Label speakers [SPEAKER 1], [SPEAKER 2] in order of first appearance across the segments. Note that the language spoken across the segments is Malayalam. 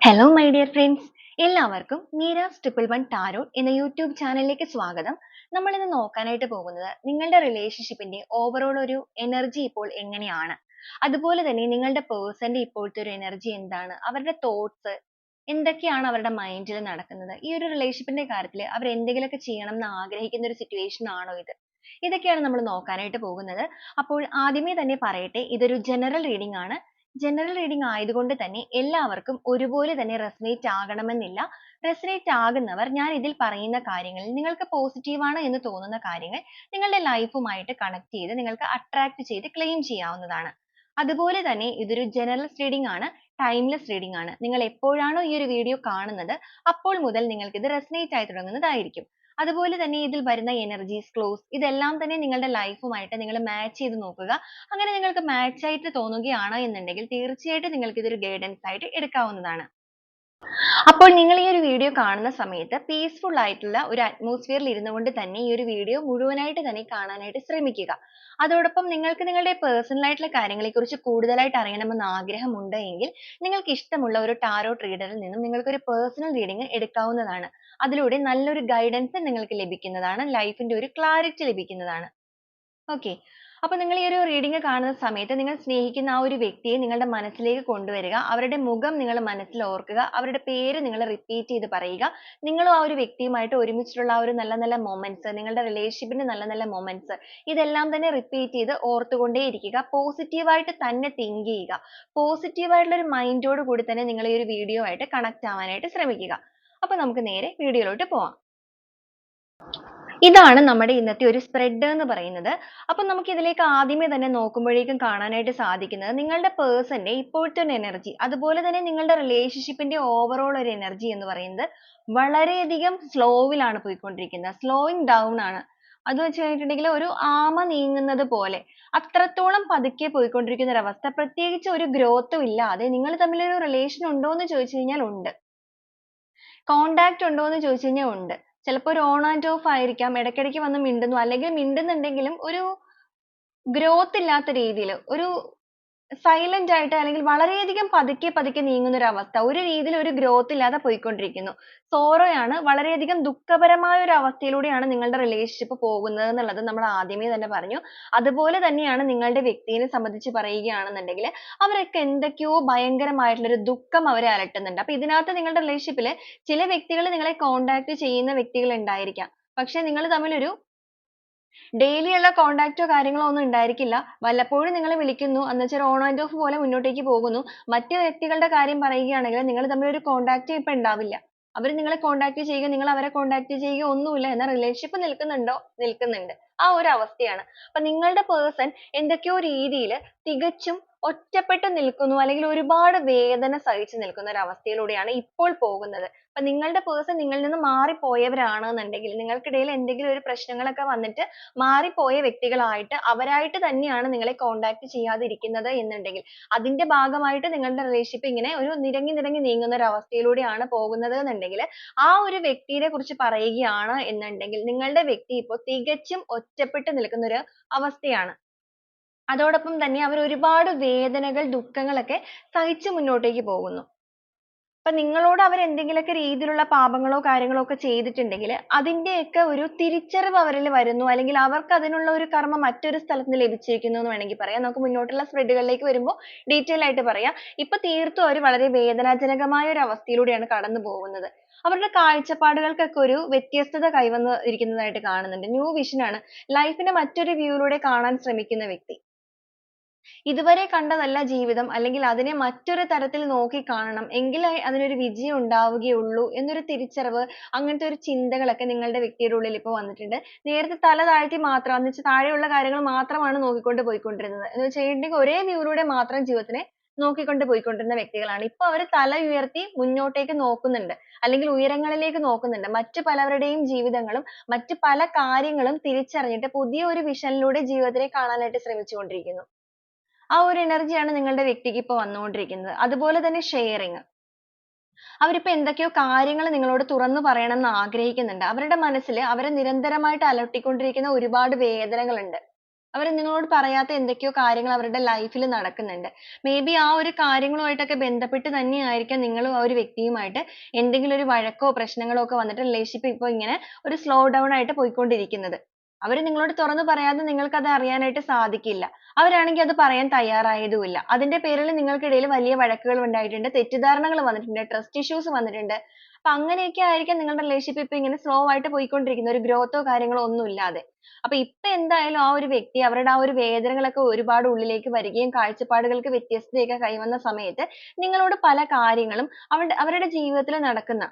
[SPEAKER 1] ഹലോ മൈ ഡിയർ ഫ്രണ്ട്സ് എല്ലാവർക്കും മീരാസ് ട്രിപ്പിൾ വൺ ടാരോ എന്ന യൂട്യൂബ് ചാനലിലേക്ക് സ്വാഗതം. നമ്മൾ ഇന്ന് നോക്കാനായിട്ട് പോകുന്നത് നിങ്ങളുടെ റിലേഷൻഷിപ്പിന്റെ ഓവറോൾ ഒരു എനർജി ഇപ്പോൾ എങ്ങനെയാണ്? അതുപോലെ തന്നെ നിങ്ങളുടെ പേഴ്സന്റെ ഇപ്പോഴത്തെ ഒരു എനർജി എന്താണ്? അവരുടെ തോട്ട്സ് എന്തൊക്കെയാണ് അവരുടെ മൈൻഡിൽ നടക്കുന്നത്? ഈ ഒരു റിലേഷൻഷിപ്പിന്റെ കാര്യത്തിൽ അവർ എന്തെങ്കിലുമൊക്കെ ചെയ്യണം എന്ന് ആഗ്രഹിക്കുന്ന ഒരു സിറ്റുവേഷൻ ആണോ ഇത്? ഇതൊക്കെയാണ് നമ്മൾ നോക്കാനായിട്ട് പോകുന്നത്. അപ്പോൾ ആദ്യമേ തന്നെ പറയട്ടെ ഇതൊരു ജനറൽ റീഡിംഗ് ആണ്. ജനറൽ റീഡിംഗ് ആയതുകൊണ്ട് തന്നെ എല്ലാവർക്കും ഒരുപോലെ തന്നെ റെസനേറ്റ് ആകണമെന്നില്ല. റെസനേറ്റ് ആകുന്നവർ ഞാൻ ഇതിൽ പറയുന്ന കാര്യങ്ങളിൽ നിങ്ങൾക്ക് പോസിറ്റീവ് ആണ് എന്ന് തോന്നുന്ന കാര്യങ്ങൾ നിങ്ങളുടെ ലൈഫുമായിട്ട് കണക്ട് ചെയ്ത് നിങ്ങൾക്ക് അട്രാക്ട് ചെയ്ത് ക്ലെയിം ചെയ്യാവുന്നതാണ്. അതുപോലെ തന്നെ ഇതൊരു ജനറൽ റീഡിംഗ് ആണ് ടൈംലെസ് റീഡിംഗ് ആണ്. നിങ്ങൾ എപ്പോഴാണോ ഈ ഒരു വീഡിയോ കാണുന്നത് അപ്പോൾ മുതൽ നിങ്ങൾക്ക് ഇത് റെസനേറ്റ് ആയി തുടങ്ങുന്നതായിരിക്കും. അതുപോലെ തന്നെ ഇതിൽ വരുന്ന എനർജീസ് ക്ലോസ് ഇതെല്ലാം തന്നെ നിങ്ങളുടെ ലൈഫുമായിട്ട് നിങ്ങൾ മാച്ച് ചെയ്ത് നോക്കുക. അങ്ങനെ നിങ്ങൾക്ക് മാച്ച് ആയിട്ട് തോന്നുകയാണ് എന്നുണ്ടെങ്കിൽ തീർച്ചയായിട്ടും നിങ്ങൾക്ക് ഇതൊരു ഗൈഡൻസ് ആയിട്ട് എടുക്കാവുന്നതാണ്. അപ്പോൾ നിങ്ങൾ ഈ ഒരു വീഡിയോ കാണുന്ന സമയത്ത് പീസ്ഫുൾ ആയിട്ടുള്ള ഒരു അറ്റ്മോസ്ഫിയറിൽ ഇരുന്നു കൊണ്ട് തന്നെ ഈ ഒരു വീഡിയോ മുഴുവനായിട്ട് തന്നെ കാണാനായിട്ട് ശ്രമിക്കുക. അതോടൊപ്പം നിങ്ങൾക്ക് നിങ്ങളുടെ പേഴ്സണൽ ആയിട്ടുള്ള കാര്യങ്ങളെക്കുറിച്ച് കൂടുതലായിട്ട് അറിയണമെന്ന് ആഗ്രഹമുണ്ട് എങ്കിൽ നിങ്ങൾക്ക് ഇഷ്ടമുള്ള ഒരു ടാരോട്ട് റീഡറിൽ നിന്നും നിങ്ങൾക്ക് ഒരു പേഴ്സണൽ റീഡിംഗ് എടുക്കാവുന്നതാണ്. അതിലൂടെ നല്ലൊരു ഗൈഡൻസ് നിങ്ങൾക്ക് ലഭിക്കുന്നതാണ്. ലൈഫിന്റെ ഒരു ക്ലാരിറ്റി ലഭിക്കുന്നതാണ്. ഓക്കെ അപ്പൊ നിങ്ങൾ ഈ ഒരു റീഡിംഗ് കാണുന്ന സമയത്ത് നിങ്ങൾ സ്നേഹിക്കുന്ന ആ ഒരു വ്യക്തിയെ നിങ്ങളുടെ മനസ്സിലേക്ക് കൊണ്ടുവരിക. അവരുടെ മുഖം നിങ്ങൾ മനസ്സിൽ ഓർക്കുക. അവരുടെ പേര് നിങ്ങൾ റിപ്പീറ്റ് ചെയ്ത് പറയുക. നിങ്ങളും ആ ഒരു വ്യക്തിയുമായിട്ട് ഒരുമിച്ചിട്ടുള്ള ആ ഒരു നല്ല നല്ല മൊമെന്റ്സ് നിങ്ങളുടെ റിലേഷൻഷിപ്പിന്റെ നല്ല നല്ല മൊമെന്റ്സ് ഇതെല്ലാം തന്നെ റിപ്പീറ്റ് ചെയ്ത് ഓർത്തുകൊണ്ടേ ഇരിക്കുക പോസിറ്റീവായിട്ട് തന്നെ തിങ്ക് ചെയ്യുക. പോസിറ്റീവായിട്ടുള്ള ഒരു മൈൻഡോട് കൂടി തന്നെ നിങ്ങൾ ഈ ഒരു വീഡിയോ ആയിട്ട് കണക്ട് ആവാനായിട്ട് ശ്രമിക്കുക. അപ്പോൾ നമുക്ക് നേരെ വീഡിയോയിലോട്ട് പോവാം. ഇതാണ് നമ്മുടെ ഇന്നത്തെ ഒരു സ്പ്രെഡ് എന്ന് പറയുന്നത്. അപ്പൊ നമുക്ക് ഇതിലേക്ക് ആദ്യമേ തന്നെ നോക്കുമ്പോഴേക്കും കാണാനായിട്ട് സാധിക്കുന്നത് നിങ്ങളുടെ പേഴ്സന്റെ ഇപ്പോഴത്തെ ഒരു എനർജി അതുപോലെ തന്നെ നിങ്ങളുടെ റിലേഷൻഷിപ്പിന്റെ ഓവറോൾ ഒരു എനർജി എന്ന് പറയുന്നത് വളരെയധികം സ്ലോവിലാണ് പോയിക്കൊണ്ടിരിക്കുന്നത്. സ്ലോയിങ് ഡൗൺ ആണ്. അത് വെച്ച് കഴിഞ്ഞിട്ടുണ്ടെങ്കിൽ ഒരു ആമ നീങ്ങുന്നത് പോലെ അത്രത്തോളം പതുക്കെ പോയിക്കൊണ്ടിരിക്കുന്ന ഒരു അവസ്ഥ പ്രത്യേകിച്ച് ഒരു ഗ്രോത്തും ഇല്ലാതെ നിങ്ങൾ തമ്മിൽ ഒരു റിലേഷൻ ഉണ്ടോ എന്ന് ചോദിച്ചു കഴിഞ്ഞാൽ ഉണ്ട്. കോണ്ടാക്ട് ഉണ്ടോ എന്ന് ചോദിച്ചു കഴിഞ്ഞാൽ ഉണ്ട്. ചിലപ്പോൾ ഒരു ഓൺ ആൻഡ് ഓഫ് ആയിരിക്കാം. ഇടയ്ക്കിടയ്ക്ക് വന്ന് മിണ്ടുന്നു. അല്ലെങ്കിൽ മിണ്ടുന്നുണ്ടെങ്കിലും ഒരു ഗ്രോത്ത് ഇല്ലാത്ത രീതിയിൽ ഒരു സൈലന്റ് ആയിട്ട് അല്ലെങ്കിൽ വളരെയധികം പതുക്കെ പതുക്കെ നീങ്ങുന്ന ഒരു അവസ്ഥ ഒരു രീതിയിൽ ഒരു ഗ്രോത്ത് ഇല്ലാതെ പോയിക്കൊണ്ടിരിക്കുന്നു. സോറോയാണ് വളരെയധികം ദുഃഖപരമായ ഒരു അവസ്ഥയിലൂടെയാണ് നിങ്ങളുടെ റിലേഷൻഷിപ്പ് പോകുന്നത് എന്നുള്ളത് നമ്മൾ ആദ്യമേ തന്നെ പറഞ്ഞു. അതുപോലെ തന്നെയാണ് നിങ്ങളുടെ വ്യക്തിയെ സംബന്ധിച്ച് പറയുകയാണെന്നുണ്ടെങ്കിൽ അവരൊക്കെ എന്തൊക്കെയോ ഭയങ്കരമായിട്ടുള്ള ഒരു ദുഃഖം അവരെ അലട്ടുന്നുണ്ട്. അപ്പോൾ ഇതിനകത്ത് നിങ്ങളുടെ റിലേഷൻഷിപ്പിൽ ചില വ്യക്തികൾ നിങ്ങളെ കോണ്ടാക്ട് ചെയ്യുന്ന വ്യക്തികൾ ഉണ്ടായിരിക്കാം. പക്ഷേ നിങ്ങൾ തമ്മിൽ ഒരു ഡെയിലി ഉള്ള കോണ്ടാക്റ്റോ കാര്യങ്ങളോ ഒന്നും ഉണ്ടായിരിക്കില്ല. വല്ലപ്പോഴും നിങ്ങളെ വിളിക്കുന്നു. എന്നുവെച്ചാൽ ഓൺ ആൻഡ് ഓഫ് പോലെ മുന്നോട്ടേക്ക് പോകുന്നു. മറ്റ് വ്യക്തികളുടെ കാര്യം പറയുകയാണെങ്കിൽ നിങ്ങൾ തമ്മിൽ ഒരു കോണ്ടാക്റ്റ് ഇപ്പൊ ഉണ്ടാവില്ല. അവർ നിങ്ങളെ കോണ്ടാക്ട് ചെയ്യുക നിങ്ങൾ അവരെ കോണ്ടാക്ട് ചെയ്യുക ഒന്നുമില്ല എന്ന റിലേഷൻഷിപ്പ് നിൽക്കുന്നുണ്ടോ? നിൽക്കുന്നുണ്ട്. ആ ഒരു അവസ്ഥയാണ്. അപ്പൊ നിങ്ങളുടെ പേഴ്സൺ എന്തൊക്കെയോ രീതിയിൽ തികച്ചും ഒറ്റപ്പെട്ട് നിൽക്കുന്നു അല്ലെങ്കിൽ ഒരുപാട് വേദന സഹിച്ചു നിൽക്കുന്ന ഒരു അവസ്ഥയിലൂടെയാണ് ഇപ്പോൾ പോകുന്നത്. അപ്പോൾ നിങ്ങളുടെ പേഴ്സൺ നിങ്ങളിൽ നിന്ന് മാറിപ്പോയവരാണെന്നുണ്ടെങ്കിൽ നിങ്ങൾക്കിടയിൽ എന്തെങ്കിലും ഒരു പ്രശ്നങ്ങളൊക്കെ വന്നിട്ട് മാറിപ്പോയ വ്യക്തികളായിട്ട് അവരായിട്ട് തന്നെയാണ് നിങ്ങളെ കോണ്ടാക്ട് ചെയ്യാതിരിക്കുന്നത് എന്നുണ്ടെങ്കിൽ അതിന്റെ ഭാഗമായിട്ട് നിങ്ങളുടെ റിലേഷൻഷിപ്പ് ഇങ്ങനെ ഒരു നിരങ്ങി നിരങ്ങി നീങ്ങുന്ന ഒരു അവസ്ഥയിലൂടെയാണ് പോകുന്നത് എന്നുണ്ടെങ്കിൽ ആ ഒരു വ്യക്തിയെ കുറിച്ച് പറയുകയാണ് എന്നുണ്ടെങ്കിൽ നിങ്ങളുടെ വ്യക്തി ഇപ്പോൾ തികച്ചും ഒറ്റപ്പെട്ടു നിൽക്കുന്ന ഒരു അവസ്ഥയാണ്. അതോടൊപ്പം തന്നെ അവർ ഒരുപാട് വേദനകൾ ദുഃഖങ്ങളൊക്കെ സഹിച്ച് മുന്നോട്ടേക്ക് പോകുന്നു. അപ്പൊ നിങ്ങളോട് അവർ എന്തെങ്കിലുമൊക്കെ രീതിയിലുള്ള പാപങ്ങളോ കാര്യങ്ങളോ ഒക്കെ ചെയ്തിട്ടുണ്ടെങ്കിൽ അതിന്റെയൊക്കെ ഒരു തിരിച്ചറിവ് അവരിൽ വരുന്നു. അല്ലെങ്കിൽ അവർക്ക് അതിനുള്ള ഒരു കർമ്മ മറ്റൊരു സ്ഥലത്ത് ലഭിച്ചിരിക്കുന്നു എന്ന് വേണമെങ്കിൽ പറയാം. നമുക്ക് മുന്നോട്ടുള്ള സ്പ്രെഡുകളിലേക്ക് വരുമ്പോൾ ഡീറ്റെയിൽ ആയിട്ട് പറയാം. ഇപ്പൊ തീർത്തും അവർ വളരെ വേദനാജനകമായ ഒരു അവസ്ഥയിലൂടെയാണ് കടന്നു പോകുന്നത്. അവരുടെ കാഴ്ചപ്പാടുകൾക്കൊക്കെ ഒരു വ്യത്യസ്തത കൈവന്ന് ഇരിക്കുന്നതായിട്ട് കാണുന്നുണ്ട്. ന്യൂ വിഷൻ ആണ്. ലൈഫിനെ മറ്റൊരു വ്യൂവിലൂടെ കാണാൻ ശ്രമിക്കുന്ന വ്യക്തി. ഇതുവരെ കണ്ടതല്ല ജീവിതം അല്ലെങ്കിൽ അതിനെ മറ്റൊരു തരത്തിൽ നോക്കി കാണണം എങ്കിലേ അതിനൊരു വിജയം ഉണ്ടാവുകയുള്ളൂ എന്നൊരു തിരിച്ചറിവ് അങ്ങനത്തെ ഒരു ചിന്തകളൊക്കെ നിങ്ങളുടെ വ്യക്തിയുടെ ഉള്ളിൽ ഇപ്പോൾ വന്നിട്ടുണ്ട്. നേരത്തെ തല താഴ്ത്തി മാത്രം എന്ന് താഴെയുള്ള കാര്യങ്ങൾ മാത്രമാണ് നോക്കിക്കൊണ്ട് പോയിക്കൊണ്ടിരുന്നത്. എന്ന് വെച്ചിട്ടുണ്ടെങ്കിൽ ഒരേ വ്യൂവിലൂടെ മാത്രം ജീവിതത്തിനെ നോക്കിക്കൊണ്ട് പോയിക്കൊണ്ടിരുന്ന വ്യക്തികളാണ്. ഇപ്പൊ അവർ തല ഉയർത്തി മുന്നോട്ടേക്ക് നോക്കുന്നുണ്ട് അല്ലെങ്കിൽ ഉയരങ്ങളിലേക്ക് നോക്കുന്നുണ്ട്. മറ്റു പലവരുടെയും ജീവിതങ്ങളും മറ്റു പല കാര്യങ്ങളും തിരിച്ചറിഞ്ഞിട്ട് പുതിയ ഒരു വിഷനിലൂടെ ജീവിതത്തിനെ കാണാനായിട്ട് ശ്രമിച്ചുകൊണ്ടിരിക്കുന്നു. ആ ഒരു എനർജിയാണ് നിങ്ങളുടെ വ്യക്തിക്ക് ഇപ്പോൾ വന്നുകൊണ്ടിരിക്കുന്നത്. അതുപോലെ തന്നെ ഷെയറിങ് അവരിപ്പോ എന്തൊക്കെയോ കാര്യങ്ങൾ നിങ്ങളോട് തുറന്നു പറയണം എന്ന് ആഗ്രഹിക്കുന്നുണ്ട്. അവരുടെ മനസ്സിൽ അവരെ നിരന്തരമായിട്ട് അലട്ടിക്കൊണ്ടിരിക്കുന്ന ഒരുപാട് വേദനകളുണ്ട്. അവർ നിങ്ങളോട് പറയാത്ത എന്തൊക്കെയോ കാര്യങ്ങൾ അവരുടെ ലൈഫിൽ നടക്കുന്നുണ്ട്. മേ ബി ആ ഒരു കാര്യങ്ങളുമായിട്ടൊക്കെ ബന്ധപ്പെട്ട് തന്നെയായിരിക്കാം നിങ്ങളും ആ ഒരു വ്യക്തിയുമായിട്ട് എന്തെങ്കിലും ഒരു വഴക്കോ പ്രശ്നങ്ങളോ ഒക്കെ വന്നിട്ട് റിലേഷൻഷിപ്പ് ഇപ്പോൾ ഇങ്ങനെ ഒരു സ്ലോ ഡൗൺ ആയിട്ട് പോയിക്കൊണ്ടിരിക്കുന്നത്. അവർ നിങ്ങളോട് തുറന്നു പറയാതെ നിങ്ങൾക്ക് അത് അറിയാനായിട്ട് സാധിക്കില്ല. അവരാണെങ്കിൽ അത് പറയാൻ തയ്യാറായതുമില്ല. അതിന്റെ പേരിൽ നിങ്ങൾക്കിടയിൽ വലിയ വഴക്കുകൾ ഉണ്ടായിട്ടുണ്ട് തെറ്റിദ്ധാരണകൾ വന്നിട്ടുണ്ട് ട്രസ്റ്റ് ഇഷ്യൂസ് വന്നിട്ടുണ്ട്. അപ്പൊ അങ്ങനെയൊക്കെ ആയിരിക്കാം നിങ്ങളുടെ റിലേഷൻഷിപ്പ് ഇപ്പൊ ഇങ്ങനെ സ്ലോ ആയിട്ട് പോയിക്കൊണ്ടിരിക്കുന്നത്. ഒരു ഗ്രോത്തോ കാര്യങ്ങളോ ഒന്നും ഇല്ലാതെ. അപ്പൊ ഇപ്പൊ എന്തായാലും ആ ഒരു വ്യക്തി അവരുടെ ആ ഒരു വേദനകളൊക്കെ ഒരുപാട് ഉള്ളിലേക്ക് വരികയും കാഴ്ചപ്പാടുകൾക്ക് വ്യത്യസ്തതയൊക്കെ കൈവന്ന സമയത്ത് നിങ്ങളോട് പല കാര്യങ്ങളും അവരുടെ അവരുടെ ജീവിതത്തിൽ നടക്കുന്ന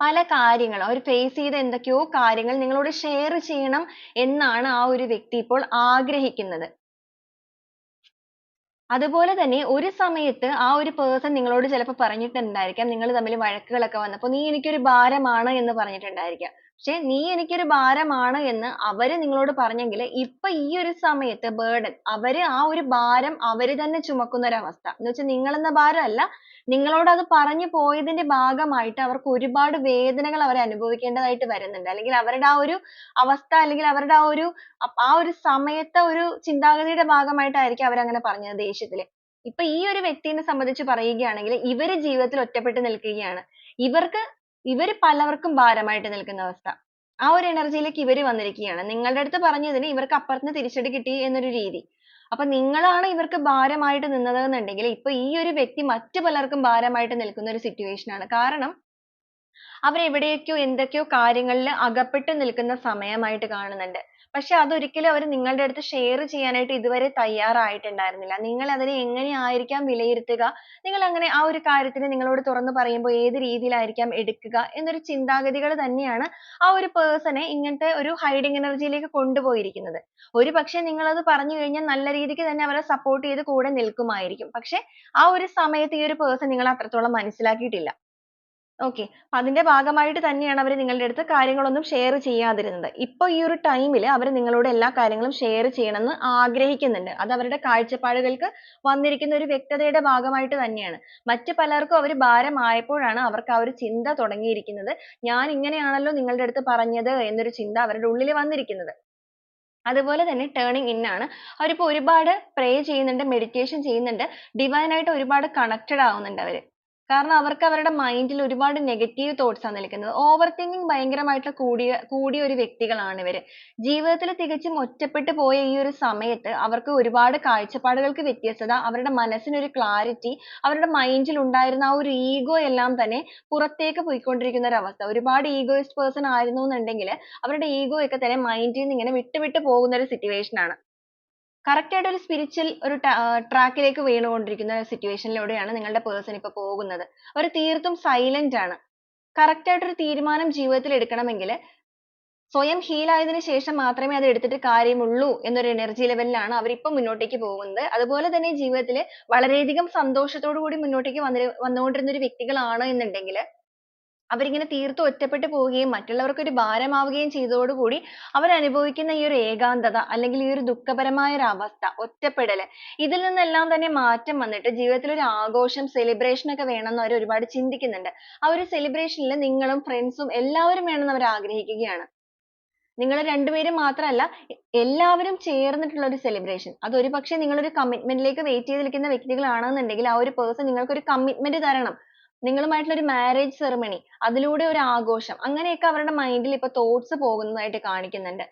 [SPEAKER 1] പല കാര്യങ്ങളും അവർ face ചെയ്ത എന്തൊക്കെയോ കാര്യങ്ങൾ നിങ്ങളോട് share ചെയ്യണം എന്നാണ് ആ ഒരു വ്യക്തി ഇപ്പോൾ ആഗ്രഹിക്കുന്നത്. അതുപോലെ തന്നെ ഒരു സമയത്ത് ആ ഒരു person നിങ്ങളോട് ചിലപ്പോൾ പറഞ്ഞിട്ടുണ്ടായിരിക്കാം നിങ്ങൾ തമ്മിൽ വഴക്കുകളൊക്കെ വന്നപ്പോൾ നീ എനിക്ക് ഒരു ഭാരമാണ് എന്ന് പറഞ്ഞിട്ടുണ്ടായിരിക്കാം. പക്ഷേ നീ എനിക്കൊരു ഭാരമാണ് എന്ന് അവർ നിങ്ങളോട് പറഞ്ഞെങ്കിൽ ഇപ്പൊ ഈ ഒരു സമയത്ത് burden അവർ ആ ഒരു ഭാരം അവർ തന്നെ ചുമക്കുന്ന ഒരു അവസ്ഥ. എന്ന് വെച്ചാൽ നിങ്ങൾ എന്ന ഭാരം അല്ല നിങ്ങളോട് അത് പറഞ്ഞു പോയതിന്റെ ഭാഗമായിട്ട് അവർക്ക് ഒരുപാട് വേദനകൾ അവർ അനുഭവിക്കേണ്ടതായിട്ട് വരുന്നുണ്ട്. അല്ലെങ്കിൽ അവരുടെ ആ ഒരു അവസ്ഥ അല്ലെങ്കിൽ അവരുടെ ആ ഒരു ആ ഒരു സമയത്തെ ഒരു ചിന്താഗതിയുടെ ഭാഗമായിട്ടായിരിക്കും അവർ അങ്ങനെ പറഞ്ഞത് ദേഷ്യത്തിൽ. ഇപ്പൊ ഈ ഒരു വ്യക്തിനെ സംബന്ധിച്ച് പറയുകയാണെങ്കിൽ ഇവർ ജീവിതത്തിൽ ഒറ്റപ്പെട്ട് നിൽക്കുകയാണ്. ഇവർക്ക് ഇവർ പലവർക്കും ഭാരമായിട്ട് നിൽക്കുന്ന അവസ്ഥ. ആ ഒരു എനർജിയിലേക്ക് ഇവർ വന്നിരിക്കുകയാണ്. നിങ്ങളുടെ അടുത്ത് പറഞ്ഞതിന് ഇവർക്ക് അപ്പുറത്തുനിന്ന് തിരിച്ചടി കിട്ടി എന്നൊരു രീതി. അപ്പൊ നിങ്ങളാണ് ഇവർക്ക് ഭാരമായിട്ട് നിന്നത് എന്നുണ്ടെങ്കിൽ ഇപ്പൊ ഈ ഒരു വ്യക്തി മറ്റു പലർക്കും ഭാരമായിട്ട് നിൽക്കുന്ന ഒരു സിറ്റുവേഷൻ ആണ്. കാരണം അവർ എവിടെയൊക്കെയോ എന്തൊക്കെയോ കാര്യങ്ങളിൽ അകപ്പെട്ട് നിൽക്കുന്ന സമയമായിട്ട് കാണുന്നുണ്ട്. പക്ഷേ അതൊരിക്കലും അവർ നിങ്ങളുടെ അടുത്ത് ഷെയർ ചെയ്യാനായിട്ട് ഇതുവരെ തയ്യാറായിട്ടുണ്ടായിരുന്നില്ല. നിങ്ങൾ അതിനെ എങ്ങനെയായിരിക്കാം വിലയിരുത്തുക, നിങ്ങൾ അങ്ങനെ ആ ഒരു കാര്യത്തിന് നിങ്ങളോട് തുറന്നു പറയുമ്പോൾ ഏത് രീതിയിലായിരിക്കാം എടുക്കുക എന്നൊരു ചിന്താഗതികൾ തന്നെയാണ് ആ ഒരു നെ ഇങ്ങനത്തെ ഒരു hiding എനർജിയിലേക്ക് ലേക്ക് കൊണ്ടുപോയിരിക്കുന്നത്. ഒരുപക്ഷേ നിങ്ങൾ അത് പറഞ്ഞു കഴിഞ്ഞാൽ നല്ല രീതിക്ക് തന്നെ അവരെ സപ്പോർട്ട് ചെയ്ത് കൂടെ നിൽക്കുമായിരിക്കും. പക്ഷെ ആ ഒരു സമയത്ത് ഈ ഒരു പേഴ്സൺ നിങ്ങളെ അത്രത്തോളം മനസ്സിലാക്കിയിട്ടില്ല. അപ്പൊ അതിന്റെ ഭാഗമായിട്ട് തന്നെയാണ് അവർ നിങ്ങളുടെ അടുത്ത് കാര്യങ്ങളൊന്നും ഷെയർ ചെയ്യാതിരുന്നത്. ഇപ്പൊ ഈ ഒരു time ൽ അവർ നിങ്ങളോട് എല്ലാ കാര്യങ്ങളും ഷെയർ ചെയ്യണമെന്ന് ആഗ്രഹിക്കുന്നുണ്ട്. അത് അവരുടെ കാഴ്ചപ്പാടുകൾക്ക് വന്നിരിക്കുന്ന ഒരു വ്യക്തതയുടെ ഭാഗമായിട്ട് തന്നെയാണ്. മറ്റു പലർക്കും അവർ ഭാരമായപ്പോഴാണ് അവർക്ക് ആ ഒരു ചിന്ത തുടങ്ങിയിരിക്കുന്നത്. ഞാൻ ഇങ്ങനെയാണല്ലോ നിങ്ങളുടെ അടുത്ത് പറഞ്ഞത് എന്നൊരു ചിന്ത അവരുടെ ഉള്ളിൽ വന്നിരിക്കുന്നത്. അതുപോലെ തന്നെ turning in ആണ്. അവരിപ്പോ ഒരുപാട് പ്രേ ചെയ്യുന്നുണ്ട്, മെഡിറ്റേഷൻ ചെയ്യുന്നുണ്ട്, divine ആയിട്ട് ഒരുപാട് കണക്റ്റഡ് ആവുന്നുണ്ട് അവർ. കാരണം അവർക്ക് അവരുടെ മൈൻഡിൽ ഒരുപാട് നെഗറ്റീവ് thoughts ആണ് നിൽക്കുന്നത്. ഓവർ തിങ്കിങ് ഭയങ്കരമായിട്ട് കൂടിയ കൂടിയ ഒരു വ്യക്തികളാണ് ഇവർ. ജീവിതത്തിൽ തികച്ചും ഒറ്റപ്പെട്ടു പോയ ഈ ഒരു സമയത്ത് അവർക്ക് ഒരുപാട് കാഴ്ചപ്പാടുകൾക്ക് വ്യത്യസ്തത, അവരുടെ മനസ്സിന് ഒരു അവരുടെ മൈൻഡിൽ ഉണ്ടായിരുന്ന ആ ഒരു ഈഗോ എല്ലാം തന്നെ പുറത്തേക്ക് പോയിക്കൊണ്ടിരിക്കുന്ന ഒരു അവസ്ഥ. ഒരുപാട് ഈഗോയിസ്റ്റ് പേഴ്സൺ ആയിരുന്നു എന്നുണ്ടെങ്കിൽ അവരുടെ ego ഒക്കെ തന്നെ mind ൽ നിന്ന് ഇങ്ങനെ വിട്ട് പോകുന്ന ഒരു സിറ്റുവേഷൻ ആണ്. Correct ആയിട്ട് ഒരു സ്പിരിച്വൽ ഒരു ട്രാക്കിലേക്ക് ലേക്ക് വീണുകൊണ്ടിരിക്കുന്ന സിറ്റുവേഷനിലൂടെയാണ് നിങ്ങളുടെ പേഴ്സൺ ഇപ്പോൾ പോകുന്നത്. അവർ തീർത്തും സൈലന്റ് ആണ്. കറക്റ്റ് ആയിട്ട് ഒരു തീരുമാനം ജീവിതത്തിൽ എടുക്കണമെങ്കിൽ സ്വയം ഹീൽ ആയതിനു ശേഷം മാത്രമേ അത് എടുത്തിട്ട് കാര്യമുള്ളൂ എന്നൊരു എനർജി ലെവലിലാണ് ലാണ് അവർ ഇപ്പോൾ മുന്നോട്ടേക്ക് പോകുന്നത്. അതുപോലെ തന്നെ ജീവിതത്തിൽ വളരെയധികം സന്തോഷത്തോടു കൂടി മുന്നോട്ടേക്ക് വന്നി വന്നുകൊണ്ടിരുന്ന ഒരു വ്യക്തികളാണ് എന്നുണ്ടെങ്കിൽ അവരിങ്ങനെ തീർത്ത് ഒറ്റപ്പെട്ടു പോവുകയും മറ്റുള്ളവർക്ക് ഒരു ഭാരമാവുകയും ചെയ്തതോടുകൂടി അവർ അനുഭവിക്കുന്ന ഈ ഒരു ഏകാന്തത അല്ലെങ്കിൽ ഈ ഒരു ദുഃഖപരമായ ഒരു അവസ്ഥ, ഒറ്റപ്പെടൽ ഇതിൽ നിന്നെല്ലാം തന്നെ മാറ്റം വന്നിട്ട് ജീവിതത്തിൽ ഒരു ആഘോഷം സെലിബ്രേഷൻ ഒക്കെ വേണമെന്ന് അവർ ഒരുപാട് ചിന്തിക്കുന്നുണ്ട്. ആ ഒരു സെലിബ്രേഷനിൽ നിങ്ങളും ഫ്രണ്ട്സും എല്ലാവരും വേണമെന്ന് അവർ ആഗ്രഹിക്കുകയാണ്. നിങ്ങൾ രണ്ടുപേരും മാത്രമല്ല എല്ലാവരും ചേർന്നിട്ടുള്ള ഒരു സെലിബ്രേഷൻ അത് ഒരുപക്ഷേ നിങ്ങൾ ഒരു വെയിറ്റ് ചെയ്തിരിക്കുന്ന വ്യക്തികളാണെന്നുണ്ടെങ്കിൽ ആ ഒരു പേഴ്സൺ നിങ്ങൾക്ക് ഒരു കമ്മിറ്റ്മെന്റ് തരണം. നിങ്ങളുമായിട്ടുള്ള ഒരു marriage ceremony അതിലൂടെ ഒരു ആഘോഷം അങ്ങനെയൊക്കെ അവരുടെ മൈൻഡിൽ ൽ തോട്ട്സ് പോകുന്നതായിട്ട് കാണിക്കുന്നുണ്ട്.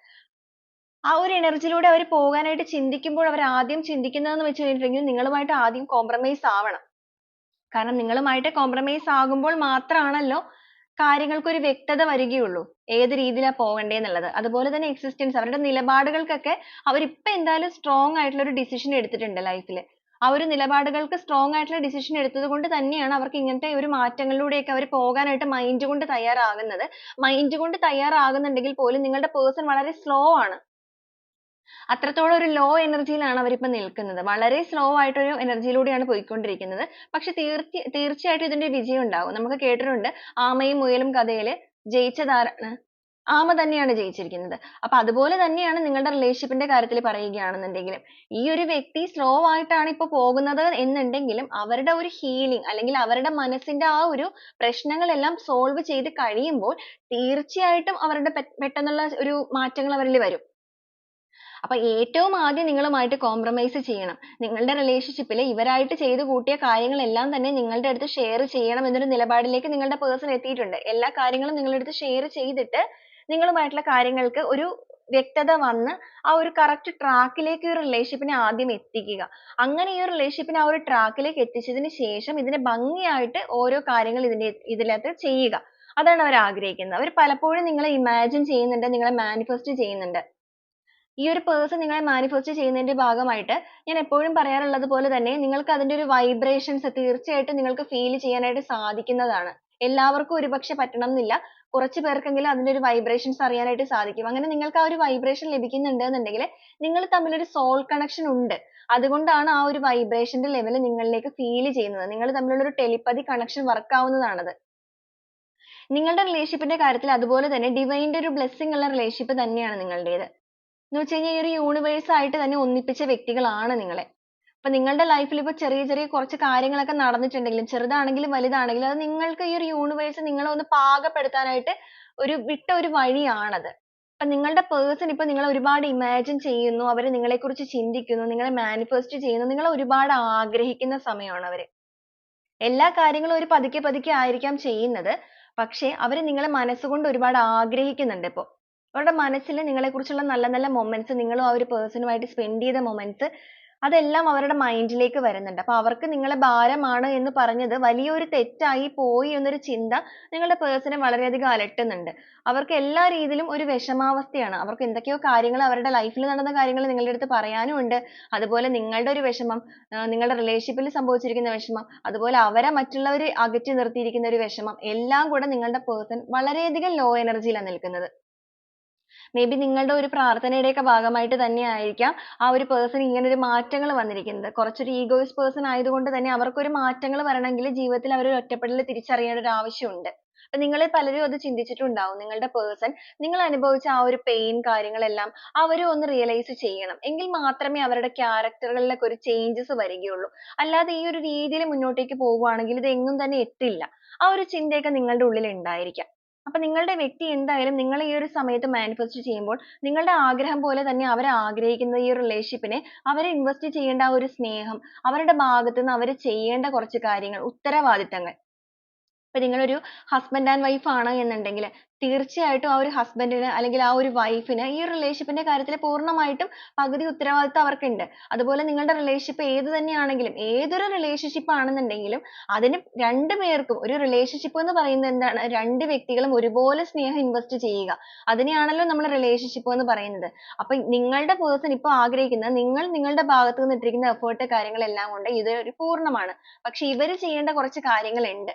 [SPEAKER 1] ആ ഒരു energy ലൂടെ അവർ പോകാനായിട്ട് ചിന്തിക്കുമ്പോൾ അവർ ആദ്യം ചിന്തിക്കുന്നതെന്ന് വെച്ച് കഴിഞ്ഞിട്ടുണ്ടെങ്കിൽ നിങ്ങളുമായിട്ട് ആദ്യം കോംപ്രമൈസ് ആവണം. കാരണം നിങ്ങളുമായിട്ട് കോംപ്രമൈസ് ആകുമ്പോൾ മാത്രമാണല്ലോ കാര്യങ്ങൾക്ക് ഒരു വ്യക്തത വരികയുള്ളൂ. ഏത് രീതിയിലാണ് പോകേണ്ടത് എന്നുള്ളത്. അതുപോലെ തന്നെ എക്സിസ്റ്റൻസ് അവരുടെ നിലപാടുകൾക്കൊക്കെ അവർ ഇപ്പൊ എന്തായാലും strong ആയിട്ടുള്ള ഒരു ഡിസിഷൻ എടുത്തിട്ടുണ്ട് life ൽ. ആ ഒരു നിലപാടുകൾക്ക് strong ആയിട്ടുള്ള ഡിസിഷൻ എടുത്തത് കൊണ്ട് തന്നെയാണ് അവർക്ക് ഇങ്ങനത്തെ ഒരു മാറ്റങ്ങളിലൂടെയൊക്കെ അവർ പോകാനായിട്ട് മൈൻഡ് കൊണ്ട് തയ്യാറാകുന്നത്. മൈൻഡ് കൊണ്ട് തയ്യാറാകുന്നുണ്ടെങ്കിൽ പോലും നിങ്ങളുടെ പേഴ്സൺ വളരെ സ്ലോ ആണ്. അത്രത്തോളം ഒരു ലോ എനർജിയിലാണ് ലാണ് അവരിപ്പോൾ നിൽക്കുന്നത്. വളരെ സ്ലോ ആയിട്ടൊരു energy ലൂടെയാണ് പോയിക്കൊണ്ടിരിക്കുന്നത്. പക്ഷെ തീർച്ച തീർച്ചയായിട്ടും ഇതിന്റെ വിജയം ഉണ്ടാകും. നമുക്ക് കേട്ടിട്ടുണ്ട് ആമയും മുയലും കഥയിൽ ജയിച്ചതാരാണ്? ആമ തന്നെയാണ് ജയിച്ചിരിക്കുന്നത്. അപ്പൊ അതുപോലെ തന്നെയാണ് നിങ്ങളുടെ relationship ന്റെ കാര്യത്തിൽ പറയുകയാണെന്നുണ്ടെങ്കിലും ഈ ഒരു വ്യക്തി slow ആയിട്ടാണ് ഇപ്പോ പോകുന്നത് എന്നുണ്ടെങ്കിലും അവരുടെ ഒരു healing അല്ലെങ്കിൽ അവരുടെ മനസ്സിന്റെ ആ ഒരു പ്രശ്നങ്ങളെല്ലാം solve ചെയ്ത് കഴിയുമ്പോൾ തീർച്ചയായിട്ടും അവരുടെ പെട്ടെന്നുള്ള ഒരു മാറ്റങ്ങൾ അവരിൽ വരും. അപ്പൊ ഏറ്റവും ആദ്യം നിങ്ങളുമായിട്ട് compromise ചെയ്യണം നിങ്ങളുടെ relationship ൽ ഇവരായിട്ട് ചെയ്തു കൂട്ടിയ കാര്യങ്ങളെല്ലാം തന്നെ നിങ്ങളുടെ അടുത്ത് share ചെയ്യണം എന്നൊരു നിലപാടിലേക്ക് നിങ്ങളുടെ person എത്തിയിട്ടുണ്ട് എല്ലാ കാര്യങ്ങളും നിങ്ങളുടെ അടുത്ത് share ചെയ്തിട്ട് നിങ്ങളുമായിട്ടുള്ള കാര്യങ്ങൾക്ക് ഒരു വ്യക്തത വന്ന് ആ ഒരു correct track ലേക്ക് ഈ relationship ആദ്യം എത്തിക്കുക. അങ്ങനെ ഈ ഒരു relationship നെ ആ ഒരു track ലേക്ക് എത്തിച്ചതിന് ശേഷം ഇതിനെ ഭംഗിയായിട്ട് ഓരോ കാര്യങ്ങൾ ഇതിന്റെ ഇതിനകത്ത് ചെയ്യുക. അതാണ് അവർ ആഗ്രഹിക്കുന്നത്. അവർ പലപ്പോഴും നിങ്ങളെ imagine ചെയ്യുന്നുണ്ട് നിങ്ങളെ manifest ചെയ്യുന്നുണ്ട്. ഈ ഒരു person നിങ്ങളെ manifest ചെയ്യുന്നതിന്റെ ഭാഗമായിട്ട് ഞാൻ എപ്പോഴും പറയാറുള്ളത് പോലെ തന്നെ നിങ്ങൾക്ക് അതിന്റെ ഒരു vibrations തീർച്ചയായിട്ടും നിങ്ങൾക്ക് feel ചെയ്യാനായിട്ട് സാധിക്കുന്നതാണ്. എല്ലാവർക്കും ഒരുപക്ഷെ പറ്റണമെന്നില്ല. കുറച്ച് പേർക്കെങ്കിലും അതിന്റെ ഒരു vibrations അറിയാനായിട്ട് സാധിക്കും. അങ്ങനെ നിങ്ങൾക്ക് ആ ഒരു വൈബ്രേഷൻ ലഭിക്കുന്നുണ്ട് എന്നുണ്ടെങ്കിൽ നിങ്ങൾ തമ്മിൽ ഒരു soul connection ഉണ്ട്. അതുകൊണ്ടാണ് ആ ഒരു vibration ലെവൽ നിങ്ങളിലേക്ക് ഫീൽ ചെയ്യുന്നത്. നിങ്ങൾ തമ്മിലുള്ള ഒരു telepathy connection work അത്. നിങ്ങളുടെ റിലേഷൻഷിപ്പിന്റെ ന്റെ കാര്യത്തിൽ അതുപോലെ തന്നെ divine ഒരു blessing ഉള്ള റിലേഷൻഷിപ്പ് തന്നെയാണ് നിങ്ങളുടേത്. എന്ന് വെച്ച് കഴിഞ്ഞാൽ ഈ ഒരു universe ആയിട്ട് തന്നെ ഒന്നിപ്പിച്ച വ്യക്തികളാണ് നിങ്ങളെ. അപ്പൊ നിങ്ങളുടെ ലൈഫിൽ ഇപ്പൊ ചെറിയ ചെറിയ കുറച്ച് കാര്യങ്ങളൊക്കെ നടന്നിട്ടുണ്ടെങ്കിലും ചെറുതാണെങ്കിലും വലുതാണെങ്കിലും അത് നിങ്ങൾക്ക് ഈ ഒരു universe നിങ്ങളെ ഒന്ന് പാകപ്പെടുത്താനായിട്ട് ഒരു വിട്ട ഒരു വഴിയാണത്. അപ്പൊ നിങ്ങളുടെ person ഇപ്പൊ നിങ്ങളെ ഒരുപാട് ഇമാജിൻ ചെയ്യുന്നു അവർ നിങ്ങളെ കുറിച്ച് ചിന്തിക്കുന്നു നിങ്ങളെ മാനിഫെസ്റ്റ് ചെയ്യുന്നു നിങ്ങളെ ഒരുപാട് ആഗ്രഹിക്കുന്ന സമയമാണ് അവർ. എല്ലാ കാര്യങ്ങളും ഒരു പതുക്കെ പതുക്കെ ആയിരിക്കാം ചെയ്യുന്നത് പക്ഷേ അവർ നിങ്ങളെ മനസ്സുകൊണ്ട് ഒരുപാട് ആഗ്രഹിക്കുന്നുണ്ട് ഇപ്പൊ. അവരുടെ മനസ്സിൽ നിങ്ങളെ കുറിച്ചുള്ള നല്ല നല്ല മൊമെന്റ്സ് നിങ്ങളും ആ ഒരു ഉമായിട്ട് spend ചെയ്ത moments അതെല്ലാം അവരുടെ മൈൻഡിലേക്ക് ലേക്ക് വരുന്നുണ്ട്. അപ്പൊ അവർക്ക് നിങ്ങളെ ഭാരമാണ് എന്ന് പറഞ്ഞത് വലിയൊരു തെറ്റായി പോയി എന്നൊരു ചിന്ത നിങ്ങളുടെ പേഴ്സണെ വളരെയധികം അലട്ടുന്നുണ്ട്. അവർക്ക് എല്ലാ രീതിയിലും ഒരു വിഷമാവസ്ഥയാണ്. അവർക്ക് എന്തൊക്കെയോ കാര്യങ്ങൾ അവരുടെ ലൈഫിൽ നടന്ന കാര്യങ്ങൾ നിങ്ങളുടെ അടുത്ത് പറയാനും ഉണ്ട്. അതുപോലെ നിങ്ങളുടെ ഒരു വിഷമം നിങ്ങളുടെ റിലേഷൻഷിപ്പിൽ സംഭവിച്ചിരിക്കുന്ന വിഷമം അതുപോലെ അവരെ മറ്റുള്ളവർ അകറ്റി നിർത്തിയിരിക്കുന്ന ഒരു വിഷമം എല്ലാം കൂടെ നിങ്ങളുടെ പേഴ്സൺ വളരെയധികം low energy ലാണ് നിൽക്കുന്നത്. May ബി നിങ്ങളുടെ ഒരു പ്രാർത്ഥനയുടെയൊക്കെ ഭാഗമായിട്ട് തന്നെ ആയിരിക്കാം ആ ഒരു പേഴ്സൺ ഇങ്ങനെ ഒരു മാറ്റങ്ങൾ വന്നിരിക്കുന്നത്. കുറച്ചൊരു ഈഗോയിസ് പേഴ്സൺ ആയതുകൊണ്ട് തന്നെ അവർക്കൊരു മാറ്റങ്ങൾ വരണമെങ്കിൽ ജീവിതത്തിൽ അവർ ഒറ്റപ്പെടൽ തിരിച്ചറിയേണ്ട ഒരു ആവശ്യമുണ്ട്. അപ്പൊ നിങ്ങളെ പലരും അത് ചിന്തിച്ചിട്ടുണ്ടാവും. നിങ്ങളുടെ പേഴ്സൺ നിങ്ങൾ അനുഭവിച്ച ആ ഒരു പെയിൻ കാര്യങ്ങളെല്ലാം അവരും ഒന്ന് റിയലൈസ് ചെയ്യണം. എങ്കിൽ മാത്രമേ അവരുടെ ക്യാരക്ടറുകളിലൊക്കെ ഒരു ചേഞ്ചസ് വരികയുള്ളൂ. അല്ലാതെ ഈ ഒരു രീതിയിൽ മുന്നോട്ടേക്ക് പോവുകയാണെങ്കിൽ ഇത് എങ്ങും തന്നെ എത്തില്ല. ആ ഒരു ചിന്തയൊക്കെ നിങ്ങളുടെ ഉള്ളിൽ ഉണ്ടായിരിക്കാം. അപ്പൊ നിങ്ങളുടെ വ്യക്തി എന്തായാലും നിങ്ങൾ ഈ ഒരു സമയത്ത് മാനിഫെസ്റ്റ് ചെയ്യുമ്പോൾ നിങ്ങളുടെ ആഗ്രഹം പോലെ തന്നെ അവർ ആഗ്രഹിക്കുന്ന ഈ ഒരു relationship നെ ഇൻവെസ്റ്റ് ചെയ്യേണ്ട ഒരു സ്നേഹം അവരുടെ ഭാഗത്തുനിന്ന് അവർ ചെയ്യേണ്ട കുറച്ച് കാര്യങ്ങൾ ഉത്തരവാദിത്തങ്ങൾ ഇപ്പൊ നിങ്ങളൊരു husband and wife ആണ് എന്നുണ്ടെങ്കിൽ തീർച്ചയായിട്ടും ആ ഒരു husband ന് അല്ലെങ്കിൽ ആ ഒരു wife ന് ഈ ഒരു relationship ന്റെ കാര്യത്തിൽ പൂർണമായിട്ടും പകുതി ഉത്തരവാദിത്തം അവർക്കുണ്ട്. അതുപോലെ നിങ്ങളുടെ relationship ഏത് തന്നെയാണെങ്കിലും ഏതൊരു relationship ആണെന്നുണ്ടെങ്കിലും അതിന് രണ്ട് പേർക്കും ഒരു relationship എന്ന് പറയുന്നത് എന്താണ്? രണ്ട് വ്യക്തികളും ഒരുപോലെ സ്നേഹം ഇൻവെസ്റ്റ് ചെയ്യുക. അതിനെയാണല്ലോ നമ്മൾ റിലേഷൻഷിപ്പ് എന്ന് പറയുന്നത്. അപ്പൊ നിങ്ങളുടെ പേഴ്സൺ ഇപ്പൊ ആഗ്രഹിക്കുന്നത് നിങ്ങൾ നിങ്ങളുടെ ഭാഗത്ത് നിന്ന് ഇട്ടിരിക്കുന്ന effort കാര്യങ്ങളെല്ലാം കൊണ്ട് ഇത് ഒരു പൂർണമാണ്. പക്ഷെ ഇവർ ചെയ്യേണ്ട കുറച്ച് കാര്യങ്ങളുണ്ട്.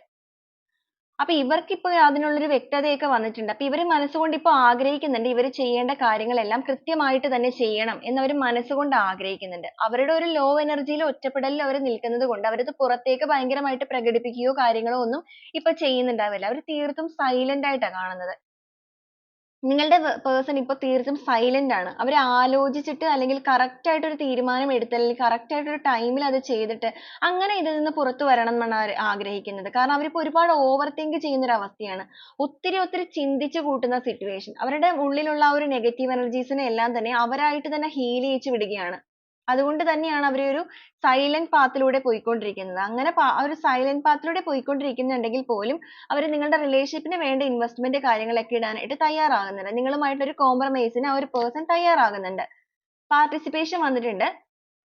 [SPEAKER 1] അപ്പൊ ഇവർക്ക് ഇപ്പൊ അതിനുള്ള ഒരു വ്യക്തതയൊക്കെ വന്നിട്ടുണ്ട്. അപ്പൊ ഇവർ മനസ്സുകൊണ്ട് ഇപ്പൊ ആഗ്രഹിക്കുന്നുണ്ട് ഇവർ ചെയ്യേണ്ട കാര്യങ്ങളെല്ലാം കൃത്യമായിട്ട് തന്നെ ചെയ്യണം എന്ന് അവർ മനസ്സുകൊണ്ട് ആഗ്രഹിക്കുന്നുണ്ട്. അവരുടെ ഒരു ലോ എനർജിയിൽ യിൽ ഒറ്റപ്പെടലിൽ അവർ നിൽക്കുന്നത് കൊണ്ട് അവരത് പുറത്തേക്ക് ഭയങ്കരമായിട്ട് പ്രകടിപ്പിക്കുകയോ കാര്യങ്ങളോ ഒന്നും ഇപ്പൊ ചെയ്യുന്നുണ്ടാവില്ല. അവർ തീർത്തും സൈലന്റ് ആയിട്ടാ കാണുന്നത്. നിങ്ങളുടെ പേഴ്സൺ ഇപ്പൊ തീർത്തും സൈലന്റ് ആണ്. അവർ ആലോചിച്ചിട്ട് അല്ലെങ്കിൽ correct ആയിട്ട് ഒരു തീരുമാനം എടുത്ത് correct ആയിട്ട് ഒരു time ൽ അത് ചെയ്തിട്ട് അങ്ങനെ ഇതിൽ നിന്ന് പുറത്തു വരണം എന്നാണ് അവർ ആഗ്രഹിക്കുന്നത്. കാരണം അവരിപ്പോ ഒരുപാട് overthink ചെയ്യുന്ന ഒരു അവസ്ഥയാണ് ഒത്തിരി ഒത്തിരി ചിന്തിച്ചു കൂട്ടുന്ന സിറ്റുവേഷൻ അവരുടെ ഉള്ളിലുള്ള ആ ഒരു നെഗറ്റീവ് energies നെ എല്ലാം തന്നെ അവരായിട്ട് തന്നെ ഹീൽ ചെയ്യിച്ചു വിടുകയാണ്. അതുകൊണ്ട് തന്നെയാണ് അവർ ഒരു സൈലന്റ് path ലൂടെ പോയിക്കൊണ്ടിരിക്കുന്നത്. അങ്ങനെ ആ ഒരു സൈലന്റ് path ലൂടെ പോയിക്കൊണ്ടിരിക്കുന്നുണ്ടെങ്കിൽ പോലും അവർ നിങ്ങളുടെ റിലേഷൻഷിപ്പിന് ന് വേണ്ട investment കാര്യങ്ങളൊക്കെ ഇടാനായിട്ട് തയ്യാറാകുന്നുണ്ട്. നിങ്ങളുമായിട്ട് ഒരു compromise ന് ആ ഒരു പേഴ്സൺ തയ്യാറാകുന്നുണ്ട്. പാർട്ടിസിപ്പേഷൻ വന്നിട്ടുണ്ട്.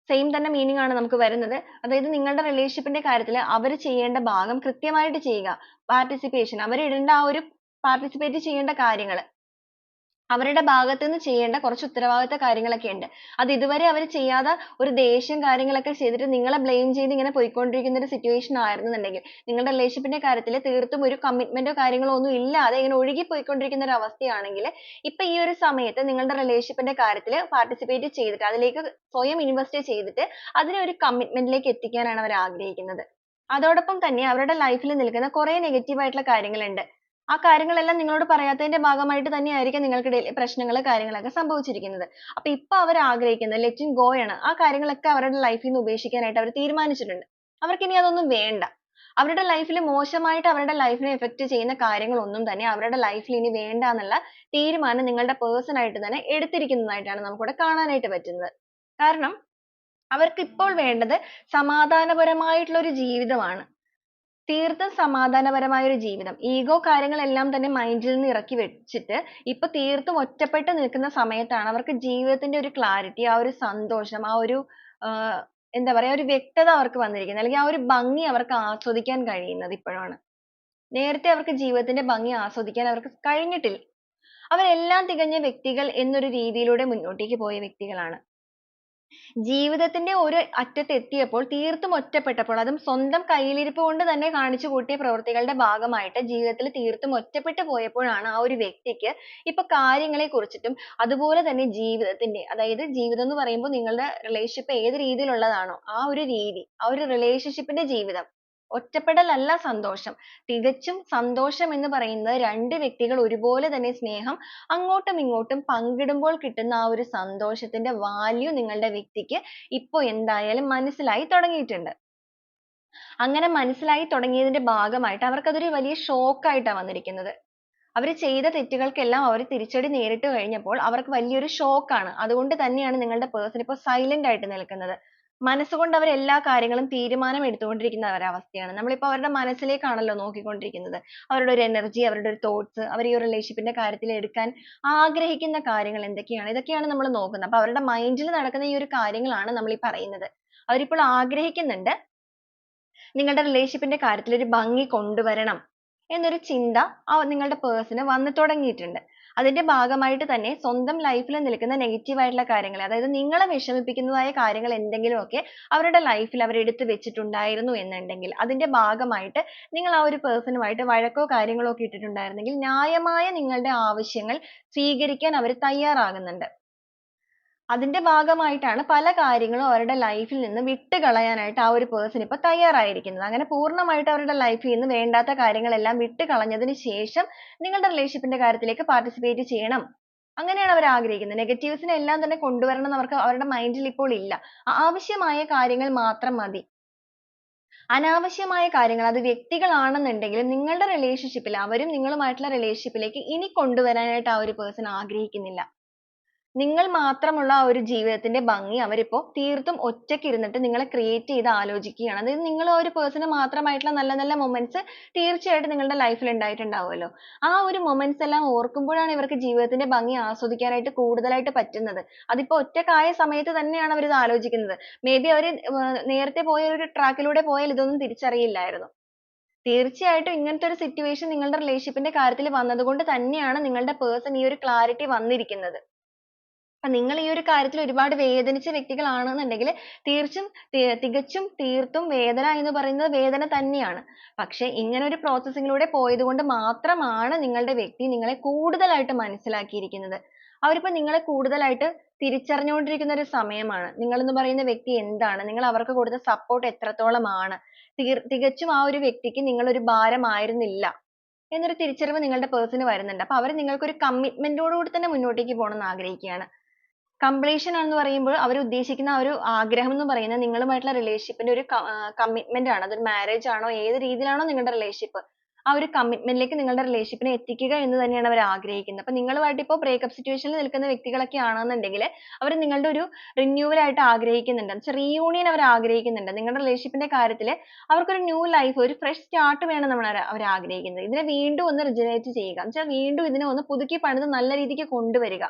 [SPEAKER 1] സെയിം തന്നെ meaning ആണ് നമുക്ക് വരുന്നത്. അതായത് നിങ്ങളുടെ റിലേഷൻഷിപ്പിന്റെ ന്റെ കാര്യത്തിൽ അവർ ചെയ്യേണ്ട ഭാഗം കൃത്യമായിട്ട് ചെയ്യുക. പാർട്ടിസിപ്പേഷൻ അവർ ഇടേണ്ട ആ ഒരു participate ചെയ്യേണ്ട കാര്യങ്ങൾ അവരുടെ ഭാഗത്ത് നിന്ന് ചെയ്യേണ്ട കുറച്ച് ഉത്തരവാദിത്ത കാര്യങ്ങളൊക്കെ ഉണ്ട് അത് ഇതുവരെ അവർ ചെയ്യാതെ ഒരു ദേഷ്യം കാര്യങ്ങളൊക്കെ ചെയ്തിട്ട് നിങ്ങളെ ബ്ലെയിം ചെയ്ത് ഇങ്ങനെ പോയിക്കൊണ്ടിരിക്കുന്ന ഒരു സിറ്റുവേഷൻ ആയിരുന്നുണ്ടെങ്കിൽ നിങ്ങളുടെ relationship ന്റെ കാര്യത്തിൽ തീർത്തും ഒരു കമ്മിറ്റ്മെന്റോ കാര്യങ്ങളോ ഒന്നും ഇല്ലാതെ ഇങ്ങനെ ഒഴുകി പോയിക്കൊണ്ടിരിക്കുന്ന ഒരു അവസ്ഥയാണെങ്കിൽ ഇപ്പൊ ഈ ഒരു സമയത്ത് നിങ്ങളുടെ relationship ന്റെ കാര്യത്തിൽ participate ചെയ്തിട്ട് അതിലേക്ക് സ്വയം ഇൻവെസ്റ്റ് ചെയ്തിട്ട് അതിനെ ഒരു കമ്മിറ്റ്മെന്റിലേക്ക് ലേക്ക് എത്തിക്കാനാണ് അവർ ആഗ്രഹിക്കുന്നത്. അതോടൊപ്പം തന്നെ അവരുടെ ലൈഫിൽ നിൽക്കുന്ന കുറേ നെഗറ്റീവ് ആയിട്ടുള്ള കാര്യങ്ങളുണ്ട്. ആ കാര്യങ്ങളെല്ലാം നിങ്ങളോട് പറയാത്തതിന്റെ ഭാഗമായിട്ട് തന്നെയായിരിക്കും നിങ്ങൾക്കിടയിൽ പ്രശ്നങ്ങൾ കാര്യങ്ങളൊക്കെ സംഭവിച്ചിരിക്കുന്നത് അപ്പോൾ ഇപ്പൊ അവർ ആഗ്രഹിക്കുന്നത് letting go ആണ് ആ കാര്യങ്ങളൊക്കെ അവരുടെ life ൽ നിന്ന് ഉപേക്ഷിക്കാനായിട്ട് അവർ തീരുമാനിച്ചിട്ടുണ്ട് അവർക്ക് ഇനി അതൊന്നും വേണ്ട അവരുടെ life ൽ മോശമായിട്ട് അവരുടെ life നെ affect ചെയ്യുന്ന കാര്യങ്ങളൊന്നും തന്നെ അവരുടെ life ൽ ഇനി വേണ്ട എന്നുള്ള തീരുമാനം നിങ്ങളുടെ person ആയിട്ട് തന്നെ എടുത്തിരിക്കുന്നതായിട്ടാണ് നമുക്കിവിടെ കാണാനായിട്ട് പറ്റുന്നത്. കാരണം അവർക്ക് ഇപ്പോൾ വേണ്ടത് സമാധാനപരമായിട്ടുള്ള ഒരു ജീവിതമാണ്. തീർത്തും സമാധാനപരമായ ഒരു ജീവിതം. ഈഗോ കാര്യങ്ങളെല്ലാം തന്നെ മൈൻഡിൽ നിന്ന് ഇറക്കി വെച്ചിട്ട് ഇപ്പൊ തീർത്തും ഒറ്റപ്പെട്ട് നിൽക്കുന്ന സമയത്താണ് അവർക്ക് ജീവിതത്തിന്റെ ഒരു ക്ലാരിറ്റി ആ ഒരു സന്തോഷം ആ ഒരു എന്താ പറയാ ഒരു വ്യക്തത അവർക്ക് വന്നിരിക്കുന്നത്. അല്ലെങ്കിൽ ആ ഒരു ഭംഗി അവർക്ക് ആസ്വദിക്കാൻ കഴിയുന്നത് ഇപ്പോഴാണ്. നേരത്തെ അവർക്ക് ജീവിതത്തിന്റെ ഭംഗി ആസ്വദിക്കാൻ അവർക്ക് കഴിഞ്ഞിട്ടില്ല. അവരെല്ലാം തികഞ്ഞ വ്യക്തികൾ എന്നൊരു രീതിയിലൂടെ മുന്നോട്ടേക്ക് പോയ വ്യക്തികളാണ്. ജീവിതത്തിന്റെ ഒരു അറ്റത്ത് എത്തിയപ്പോൾ തീർത്തും ഒറ്റപ്പെട്ടപ്പോൾ അതും സ്വന്തം കയ്യിലിരിപ്പ് കൊണ്ട് തന്നെ കാണിച്ചു കൂട്ടിയ പ്രവൃത്തികളുടെ ഭാഗമായിട്ട് ജീവിതത്തിൽ തീർത്തും ഒറ്റപ്പെട്ടു പോയപ്പോഴാണ് ആ ഒരു വ്യക്തിക്ക് ഇപ്പൊ കാര്യങ്ങളെ കുറിച്ചിട്ടും അതുപോലെ തന്നെ ജീവിതത്തിന്റെ അതായത് ജീവിതം എന്ന് പറയുമ്പോൾ നിങ്ങളുടെ റിലേഷൻഷിപ്പ് ഏത് രീതിയിലുള്ളതാണോ ആ ഒരു രീതി ആ ഒരു റിലേഷൻഷിപ്പിന്റെ ന്റെ ജീവിതം ഒറ്റപ്പെടലല്ല സന്തോഷം. തികച്ചും സന്തോഷം എന്ന് പറയുന്നത് രണ്ട് വ്യക്തികൾ ഒരുപോലെ തന്നെ സ്നേഹം അങ്ങോട്ടും ഇങ്ങോട്ടും പങ്കിടുമ്പോൾ കിട്ടുന്ന ആ ഒരു സന്തോഷത്തിന്റെ value നിങ്ങളുടെ വ്യക്തിക്ക് ഇപ്പൊ എന്തായാലും മനസ്സിലായി തുടങ്ങിയിട്ടുണ്ട്. അങ്ങനെ മനസ്സിലായി തുടങ്ങിയതിന്റെ ഭാഗമായിട്ട് അവർക്ക് അതൊരു വലിയ shock ആയിട്ടാ വന്നിരിക്കുന്നത്. അവർ ചെയ്ത തെറ്റുകൾക്കെല്ലാം അവർ തിരിച്ചടി നേരിട്ട് കഴിഞ്ഞപ്പോൾ അവർക്ക് വലിയൊരു shock ആണ്. അതുകൊണ്ട് തന്നെയാണ് നിങ്ങളുടെ person ഇപ്പൊ silent ആയിട്ട് നിൽക്കുന്നത്. മനസ്സുകൊണ്ട് അവർ എല്ലാ കാര്യങ്ങളും തീരുമാനം എടുത്തുകൊണ്ടിരിക്കുന്ന ഒരവസ്ഥയാണ്. നമ്മളിപ്പോൾ അവരുടെ മനസ്സിലേക്കാണല്ലോ നോക്കിക്കൊണ്ടിരിക്കുന്നത്. അവരുടെ ഒരു energy, അവരുടെ ഒരു thoughts, അവർ ഈ ഒരു relationship ന്റെ കാര്യത്തിൽ എടുക്കാൻ ആഗ്രഹിക്കുന്ന കാര്യങ്ങൾ എന്തൊക്കെയാണ്? ഇതൊക്കെയാണ് നമ്മൾ നോക്കുന്നത്. അപ്പോൾ അവരുടെ mind ൽ നടക്കുന്ന ഈ ഒരു കാര്യങ്ങളാണ് നമ്മൾ ഈ പറയുന്നത്. അവരിപ്പോൾ ആഗ്രഹിക്കുന്നുണ്ട് നിങ്ങളുടെ relationship ന്റെ കാര്യത്തിൽ ഒരു ഭംഗി കൊണ്ടുവരണം എന്നൊരു ചിന്ത നിങ്ങളുടെ person ന് വന്നു തുടങ്ങിയിട്ടുണ്ട്. അതിന്റെ ഭാഗമായിട്ട് തന്നെ സ്വന്തം ലൈഫിൽ നിൽക്കുന്ന നെഗറ്റീവ് ആയിട്ടുള്ള കാര്യങ്ങൾ അതായത് നിങ്ങളെ വിഷമിപ്പിക്കുന്നതായ കാര്യങ്ങൾ എന്തെങ്കിലുമൊക്കെ അവരുടെ ലൈഫിൽ അവർ എടുത്തു വെച്ചിട്ടുണ്ടായിരുന്നു എന്നുണ്ടെങ്കിൽ അതിന്റെ ഭാഗമായിട്ട് നിങ്ങൾ ആ ഒരു പേഴ്സണുമായിട്ട് മായിട്ട് വഴക്കോ കാര്യങ്ങളോ ഒക്കെ ഇട്ടിട്ടുണ്ടായിരുന്നെങ്കിൽ ന്യായമായ നിങ്ങളുടെ ആവശ്യങ്ങൾ സ്വീകരിക്കാൻ അവർ തയ്യാറാകുന്നുണ്ട്. അതിന്റെ ഭാഗമായിട്ടാണ് പല കാര്യങ്ങളും അവരുടെ life ൽ നിന്ന് വിട്ടുകളയാനായിട്ട് ആ ഒരു person ഇപ്പോൾ തയ്യാറായിരിക്കുന്നത്. അങ്ങനെ പൂർണമായിട്ട് അവരുടെ life നിന്ന് വേണ്ടാത്ത കാര്യങ്ങളെല്ലാം വിട്ടുകളഞ്ഞതിന് ശേഷം നിങ്ങളുടെ relationship ന്റെ കാര്യത്തിലേക്ക് participate ചെയ്യണം. അങ്ങനെയാണ് അവർ ആഗ്രഹിക്കുന്നത്. negatives നെ എല്ലാം തന്നെ കൊണ്ടുവരണം എന്ന് അവർക്ക് അവരുടെ mind ഇപ്പോൾ ഇല്ല. ആവശ്യമായ കാര്യങ്ങൾ മാത്രം മതി. അനാവശ്യമായ കാര്യങ്ങൾ അത് വ്യക്തികളാണെന്നുണ്ടെങ്കിലും നിങ്ങളുടെ relationship അവരും നിങ്ങളുമായിട്ടുള്ള relationship ലേക്ക് ഇനി കൊണ്ടുവരാനായിട്ട് ആ ഒരു person ആഗ്രഹിക്കുന്നില്ല. നിങ്ങൾ മാത്രമുള്ള ആ ഒരു ജീവിതത്തിന്റെ ഭംഗി അവരിപ്പോ തീർത്തും ഒറ്റയ്ക്ക് ഇരുന്നിട്ട് നിങ്ങളെ create ചെയ്ത് ആലോചിക്കുകയാണ്. അതായത് നിങ്ങൾ ഒരു person മാത്രമായിട്ടുള്ള നല്ല നല്ല മൊമെന്റ്സ് തീർച്ചയായിട്ടും നിങ്ങളുടെ ലൈഫിൽ ഉണ്ടായിട്ടുണ്ടാവുമല്ലോ. ആ ഒരു മൊമെന്റ്സ് എല്ലാം ഓർക്കുമ്പോഴാണ് ഇവർക്ക് ജീവിതത്തിന്റെ ഭംഗി ആസ്വദിക്കാനായിട്ട് കൂടുതലായിട്ട് പറ്റുന്നത്. അതിപ്പോ ഒറ്റയ്ക്കായ സമയത്ത് തന്നെയാണ് അവർ ഇത് ആലോചിക്കുന്നത്. ബി അവർ നേരത്തെ പോയ ഒരു ട്രാക്കിലൂടെ ലൂടെ പോയാൽ ഇതൊന്നും തിരിച്ചറിയില്ലായിരുന്നു. തീർച്ചയായിട്ടും ഇങ്ങനത്തെ ഒരു സിറ്റുവേഷൻ നിങ്ങളുടെ റിലേഷൻഷിപ്പിന്റെ ന്റെ കാര്യത്തിൽ വന്നതുകൊണ്ട് തന്നെയാണ് നിങ്ങളുടെ പേഴ്സൺ ഈ ഒരു ക്ലാരിറ്റി വന്നിരിക്കുന്നത്. അപ്പൊ നിങ്ങൾ ഈ ഒരു കാര്യത്തിൽ ഒരുപാട് വേദനിച്ച വ്യക്തികളാണെന്നുണ്ടെങ്കിൽ തീർച്ചും തികച്ചും തീർത്തും വേദന എന്ന് പറയുന്നത് വേദന തന്നെയാണ്. പക്ഷെ ഇങ്ങനെ ഒരു processing ലൂടെ പോയതുകൊണ്ട് മാത്രമാണ് നിങ്ങളുടെ വ്യക്തി നിങ്ങളെ കൂടുതലായിട്ട് മനസ്സിലാക്കിയിരിക്കുന്നത്. അവരിപ്പോ നിങ്ങളെ കൂടുതലായിട്ട് തിരിച്ചറിഞ്ഞുകൊണ്ടിരിക്കുന്ന ഒരു സമയമാണ്. നിങ്ങൾ എന്ന് പറയുന്ന വ്യക്തി എന്താണ്? നിങ്ങൾ അവർക്ക് കൊടുത്ത support എത്രത്തോളമാണ്? തീർ തികച്ചും ആ ഒരു വ്യക്തിക്ക് നിങ്ങൾ ഒരു ഭാരമായിരുന്നില്ല എന്നൊരു തിരിച്ചറിവ് നിങ്ങളുടെ person ന് വരുന്നുണ്ട്. അപ്പൊ അവർ നിങ്ങൾക്ക് ഒരു commitment ഓട് കൂടി തന്നെ മുന്നോട്ടേക്ക് പോണം എന്ന് ആഗ്രഹിക്കുകയാണ്. Completion എന്ന് പറയുമ്പോൾ അവർ ഉദ്ദേശിക്കുന്ന ഒരു ആഗ്രഹം എന്ന് പറയുന്നത് നിങ്ങളുമായിട്ടുള്ള റിലേഷൻഷിപ്പിന്റെ ഒരു കമ്മിറ്റ്മെന്റ് ആണ്. അതൊരു മാരേജ് ആണോ ഏത് രീതിയിലാണോ നിങ്ങളുടെ റിലേഷൻഷിപ്പ് ആ ഒരു കമ്മിറ്റ്മെന്റിലേക്ക് നിങ്ങളുടെ റിലേഷൻഷിപ്പിനെ എത്തിക്കുക എന്ന് തന്നെയാണ് അവർ ആഗ്രഹിക്കുന്നത്. അപ്പൊ നിങ്ങളുമായിട്ട് ഇപ്പോൾ ബ്രേക്കപ്പ് സിറ്റുവേഷനിൽ നിൽക്കുന്ന വ്യക്തികളൊക്കെ ആണെന്നുണ്ടെങ്കിൽ അവർ നിങ്ങളുടെ ഒരു റിന്യൂവൽ ആയിട്ട് ആഗ്രഹിക്കുന്നുണ്ട്. എന്നുവെച്ചാൽ റീയൂണിയൻ അവർ ആഗ്രഹിക്കുന്നുണ്ട്. നിങ്ങളുടെ റിലേഷൻഷിപ്പിന്റെ ന്റെ കാര്യത്തിൽ അവർക്കൊരു ന്യൂ ലൈഫ് ഒരു ഫ്രഷ് സ്റ്റാർട്ട് വേണം നമ്മൾ അവർ ആഗ്രഹിക്കുന്നത്. ഇതിനെ വീണ്ടും ഒന്ന് regenerate ചെയ്യുക. എന്ന് വെച്ചാൽ വീണ്ടും ഇതിനെ ഒന്ന് പുതുക്കി പണിത് നല്ല രീതിക്ക് കൊണ്ടുവരിക.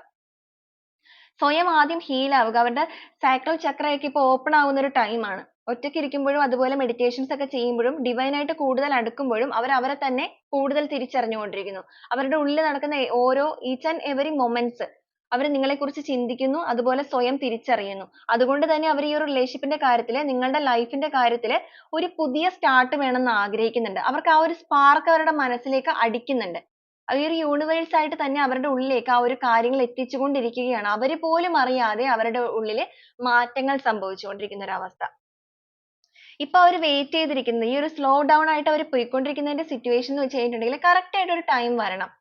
[SPEAKER 1] സ്വയം ആദ്യം ഹീൽ ആവുക. അവരുടെ sacral chakra ഒക്കെ open ആവുന്ന ഒരു time ആണ്. ഒറ്റയ്ക്ക് ഇരിക്കുമ്പോഴും അതുപോലെ മെഡിറ്റേഷൻസ് ഒക്കെ ചെയ്യുമ്പോഴും divine ആയിട്ട് കൂടുതൽ അടുക്കുമ്പോഴും അവർ അവരെ തന്നെ കൂടുതൽ തിരിച്ചറിഞ്ഞുകൊണ്ടിരിക്കുന്നു. അവരുടെ ഉള്ളിൽ നടക്കുന്ന ഓരോ each ആൻഡ് every മൊമെന്റ്സ് അവർ നിങ്ങളെക്കുറിച്ച് ചിന്തിക്കുന്നു അതുപോലെ സ്വയം തിരിച്ചറിയുന്നു. അതുകൊണ്ട് തന്നെ അവർ ഈ ഒരു റിലേഷൻഷിപ്പിന്റെ ന്റെ കാര്യത്തിൽ നിങ്ങളുടെ ലൈഫിന്റെ ന്റെ കാര്യത്തിൽ ഒരു പുതിയ start വേണമെന്ന് ആഗ്രഹിക്കുന്നുണ്ട്. അവർക്ക് ആ ഒരു സ്പാർക്ക് അവരുടെ മനസ്സിലേക്ക് അടിക്കുന്നുണ്ട്. ഈ ഒരു universe ആയിട്ട് തന്നെ അവരുടെ ഉള്ളിലേക്ക് ആ ഒരു കാര്യങ്ങൾ എത്തിച്ചുകൊണ്ടിരിക്കുകയാണ്. അവർ പോലും അറിയാതെ അവരുടെ ഉള്ളിൽ മാറ്റങ്ങൾ സംഭവിച്ചുകൊണ്ടിരിക്കുന്ന ഒരു അവസ്ഥ. ഇപ്പൊ അവർ wait ചെയ്തിരിക്കുന്നത് ഈ ഒരു slow down ആയിട്ട് അവർ പോയിക്കൊണ്ടിരിക്കുന്നതിന്റെ situation എന്ന് വെച്ച് കഴിഞ്ഞിട്ടുണ്ടെങ്കിൽ correct ആയിട്ട് ഒരു time വരണം.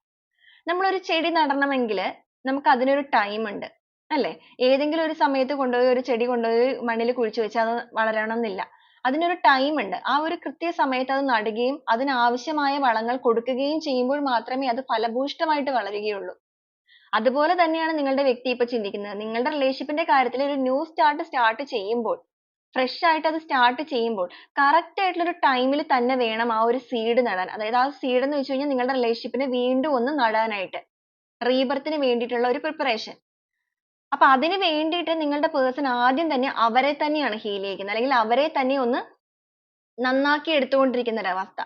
[SPEAKER 1] നമ്മൾ ഒരു ചെടി നടണമെങ്കിൽ നമുക്ക് അതിനൊരു time ഉണ്ട്. അല്ലേ? ഏതെങ്കിലും ഒരു സമയത്ത് കൊണ്ടുപോയി ഒരു ചെടി കൊണ്ടുപോയി മണ്ണിൽ കുഴിച്ചു വെച്ചാൽ അത് വളരണമെന്നില്ല. അതിനൊരു ടൈം ഉണ്ട്. ആ ഒരു കൃത്യ സമയത്ത് അത് നടുകയും അതിനാവശ്യമായ വളങ്ങൾ കൊടുക്കുകയും ചെയ്യുമ്പോൾ മാത്രമേ അത് ഫലഭൂയിഷ്ടമായിട്ട് വളരുകയുള്ളൂ. അതുപോലെ തന്നെയാണ് നിങ്ങളുടെ വ്യക്തി ഇപ്പോൾ ചിന്തിക്കുന്നത്. നിങ്ങളുടെ relationship ന്റെ കാര്യത്തിൽ ഒരു new start start ചെയ്യുമ്പോൾ fresh ആയിട്ട് അത് start ചെയ്യുമ്പോൾ correct ആയിട്ടുള്ള ഒരു time ൽ തന്നെ വേണം ആ ഒരു seed നടാൻ. അതായത് ആ seed എന്ന് വെച്ച് കഴിഞ്ഞാൽ നിങ്ങളുടെ relationship നെ വീണ്ടും ഒന്ന് നടാനായിട്ട്. rebirth ന് വേണ്ടിയിട്ടുള്ള ഒരു preparation. അപ്പൊ അതിന് വേണ്ടിയിട്ട് നിങ്ങളുടെ പേഴ്സൺ ആദ്യം തന്നെ അവരെ തന്നെയാണ് heal ചെയ്യിക്കുന്നത്. അല്ലെങ്കിൽ അവരെ തന്നെ ഒന്ന് നന്നാക്കി എടുത്തുകൊണ്ടിരിക്കുന്ന ഒരു അവസ്ഥ.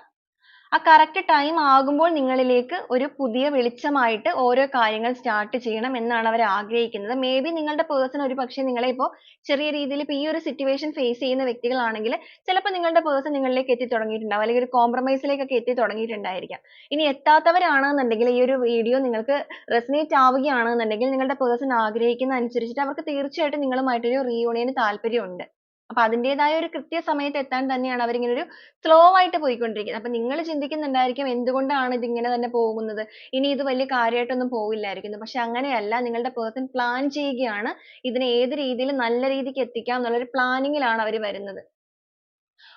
[SPEAKER 1] ആ correct ടൈം ആകുമ്പോൾ നിങ്ങളിലേക്ക് ഒരു പുതിയ വെളിച്ചമായിട്ട് ഓരോ കാര്യങ്ങൾ സ്റ്റാർട്ട് ചെയ്യണം എന്നാണ് അവർ ആഗ്രഹിക്കുന്നത്. May be നിങ്ങളുടെ person ഒരുപക്ഷെ നിങ്ങളെ ഇപ്പോൾ ചെറിയ രീതിയിൽ ഇപ്പോൾ ഈ ഒരു സിറ്റുവേഷൻ ഫേസ് ചെയ്യുന്ന വ്യക്തികളാണെങ്കിൽ ചിലപ്പോൾ നിങ്ങളുടെ പേഴ്സൺ നിങ്ങളിലേക്ക് എത്തി തുടങ്ങിയിട്ടുണ്ടാവും. അല്ലെങ്കിൽ ഒരു compromise ലേക്കൊക്കെ എത്തി തുടങ്ങിയിട്ടുണ്ടായിരിക്കാം. ഇനി എത്താത്തവരാണെന്നുണ്ടെങ്കിൽ ഈ ഒരു വീഡിയോ നിങ്ങൾക്ക് resonate ആവുകയാണെന്നുണ്ടെങ്കിൽ നിങ്ങളുടെ പേഴ്സൺ ആഗ്രഹിക്കുന്ന അനുസരിച്ചിട്ട് അവർക്ക് തീർച്ചയായിട്ടും നിങ്ങളുമായിട്ട് ഒരു reunion ന് താല്പര്യമുണ്ട്. അപ്പൊ അതിന്റേതായ ഒരു കൃത്യ കൃത്യസമയത്ത് എത്താൻ തന്നെയാണ് അവർ ഇങ്ങനെ ഒരു സ്ലോ ആയിട്ട് പോയിക്കൊണ്ടിരിക്കുന്നത്. അപ്പൊ നിങ്ങൾ ചിന്തിക്കുന്നുണ്ടായിരിക്കും എന്തുകൊണ്ടാണ് ഇത് ഇങ്ങനെ തന്നെ പോകുന്നത്? ഇനി ഇത് വലിയ കാര്യമായിട്ടൊന്നും പോവില്ലായിരിക്കും എന്ന് പക്ഷെ അങ്ങനെയല്ല നിങ്ങളുടെ പേഴ്സൺ പ്ലാൻ ചെയ്യുകയാണ് ഇതിനെ ഏത് രീതിയിൽ നല്ല രീതിക്ക് എത്തിക്കാം എന്നുള്ള ഒരു പ്ലാനിങ്ങിലാണ് അവർ വരുന്നത്.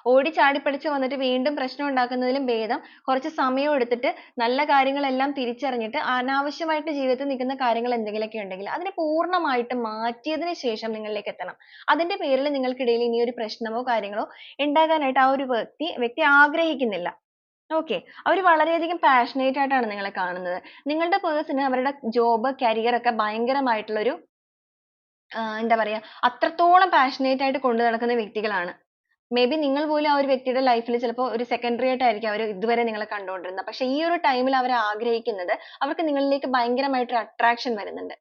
[SPEAKER 1] ഓടി ചാടി പഠിച്ച് വന്നിട്ട് വീണ്ടും പ്രശ്നം ഉണ്ടാക്കുന്നതിലും ഭേദം കുറച്ച് സമയം എടുത്തിട്ട് നല്ല കാര്യങ്ങളെല്ലാം തിരിച്ചറിഞ്ഞിട്ട് അനാവശ്യമായിട്ട് ജീവിതത്തിൽ നിൽക്കുന്ന കാര്യങ്ങൾ എന്തെങ്കിലുമൊക്കെ ഉണ്ടെങ്കിൽ അതിനെ പൂർണമായിട്ട് മാറ്റിയതിന് ശേഷം നിങ്ങളിലേക്ക് എത്തണം. അതിന്റെ പേരിൽ നിങ്ങൾക്കിടയിൽ ഇനി ഒരു പ്രശ്നമോ കാര്യങ്ങളോ ഉണ്ടാകാനായിട്ട് ആ ഒരു വ്യക്തി വ്യക്തി ആഗ്രഹിക്കുന്നില്ല. okay അവർ വളരെയധികം പാഷനേറ്റ് ആയിട്ടാണ് നിങ്ങളെ കാണുന്നത്. നിങ്ങളുടെ person അവരുടെ ജോബ് കരിയർ ഒക്കെ ഭയങ്കരമായിട്ടുള്ള ഒരു എന്താ പറയുക അത്രത്തോളം പാഷനേറ്റ് ആയിട്ട് കൊണ്ടുനടക്കുന്ന വ്യക്തികളാണ്. May ബി നിങ്ങൾ പോലും ആ ഒരു വ്യക്തിയുടെ ലൈഫിൽ ചിലപ്പോൾ ഒരു സെക്കൻഡറി ആയിട്ടായിരിക്കും അവർ ഇതുവരെ നിങ്ങളെ കണ്ടുകൊണ്ടിരുന്നത്. പക്ഷെ ഈ ഒരു ടൈമിൽ അവർ ആഗ്രഹിക്കുന്നത് അവർക്ക് നിങ്ങളിലേക്ക് ഭയങ്കരമായിട്ടൊരു അട്രാക്ഷൻ വരുന്നുണ്ട്.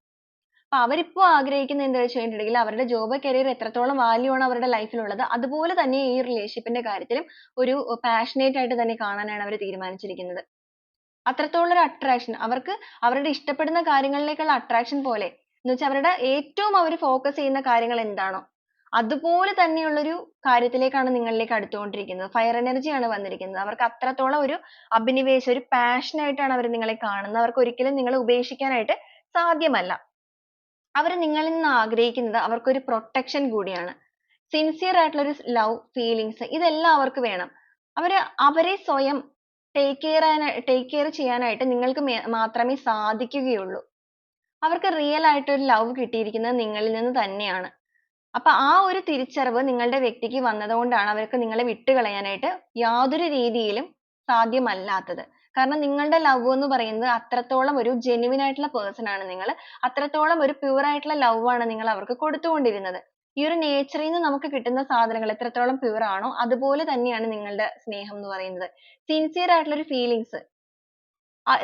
[SPEAKER 1] അപ്പൊ അവരിപ്പോ ആഗ്രഹിക്കുന്ന എന്താ വെച്ച് കഴിഞ്ഞിട്ടുണ്ടെങ്കിൽ അവരുടെ ജോബ് കരിയർ എത്രത്തോളം വാല്യൂ ആണ് അവരുടെ ലൈഫിലുള്ളത് അതുപോലെ തന്നെ ഈ റിലേഷൻഷിപ്പിന്റെ കാര്യത്തിലും ഒരു പാഷനേറ്റ് ആയിട്ട് തന്നെ കാണാനാണ് അവർ തീരുമാനിച്ചിരിക്കുന്നത്. അത്രത്തോളം ഒരു അട്രാക്ഷൻ അവർക്ക് അവരുടെ ഇഷ്ടപ്പെടുന്ന കാര്യങ്ങളിലേക്കുള്ള അട്രാക്ഷൻ പോലെ എന്ന് വെച്ചാൽ അവരുടെ ഏറ്റവും അവർ ഫോക്കസ് ചെയ്യുന്ന കാര്യങ്ങൾ എന്താണോ അതുപോലെ തന്നെയുള്ള ഒരു കാര്യത്തിലേക്കാണ് നിങ്ങളിലേക്ക് അടുത്തുകൊണ്ടിരിക്കുന്നത്. ഫയർ എനർജിയാണ് വന്നിരിക്കുന്നത്. അവർക്ക് അത്രത്തോളം ഒരു അഭിനിവേശം ഒരു പാഷൻ ആയിട്ടാണ് അവർ നിങ്ങളെ കാണുന്നത്. അവർക്ക് ഒരിക്കലും നിങ്ങളെ ഉപേക്ഷിക്കാനായിട്ട് സാധ്യമല്ല. അവർ നിങ്ങളിൽ നിന്ന് ആഗ്രഹിക്കുന്നത് അവർക്കൊരു protection കൂടിയാണ്. Sincere ആയിട്ടുള്ള ഒരു love feelings ഇതെല്ലാം അവർക്ക് വേണം. അവർ അവരെ സ്വയം take care take care ചെയ്യാനായിട്ട് നിങ്ങൾക്ക് മാത്രമേ സാധിക്കുകയുള്ളൂ. അവർക്ക് real ആയിട്ട് ഒരു love കിട്ടിയിരിക്കുന്നത് നിങ്ങളിൽ നിന്ന് തന്നെയാണ്. അപ്പൊ ആ ഒരു തിരിച്ചറിവ് നിങ്ങളുടെ വ്യക്തിക്ക് വന്നതുകൊണ്ടാണ് അവർക്ക് നിങ്ങളെ വിട്ടുകളയാനായിട്ട് യാതൊരു രീതിയിലും സാധ്യമല്ലാത്തത്. കാരണം നിങ്ങളുടെ ലവ് എന്ന് പറയുന്നത് അത്രത്തോളം ഒരു genuine ആയിട്ടുള്ള person ആണ് നിങ്ങൾ. അത്രത്തോളം ഒരു pure ആയിട്ടുള്ള love ആണ് നിങ്ങൾ അവർക്ക് കൊടുത്തുകൊണ്ടിരുന്നത്. ഈ ഒരു nature നിന്ന് നമുക്ക് കിട്ടുന്ന സാധനങ്ങൾ എത്രത്തോളം pure ആണോ അതുപോലെ തന്നെയാണ് നിങ്ങളുടെ സ്നേഹം എന്ന് പറയുന്നത്. sincere ആയിട്ടുള്ള ഒരു feelings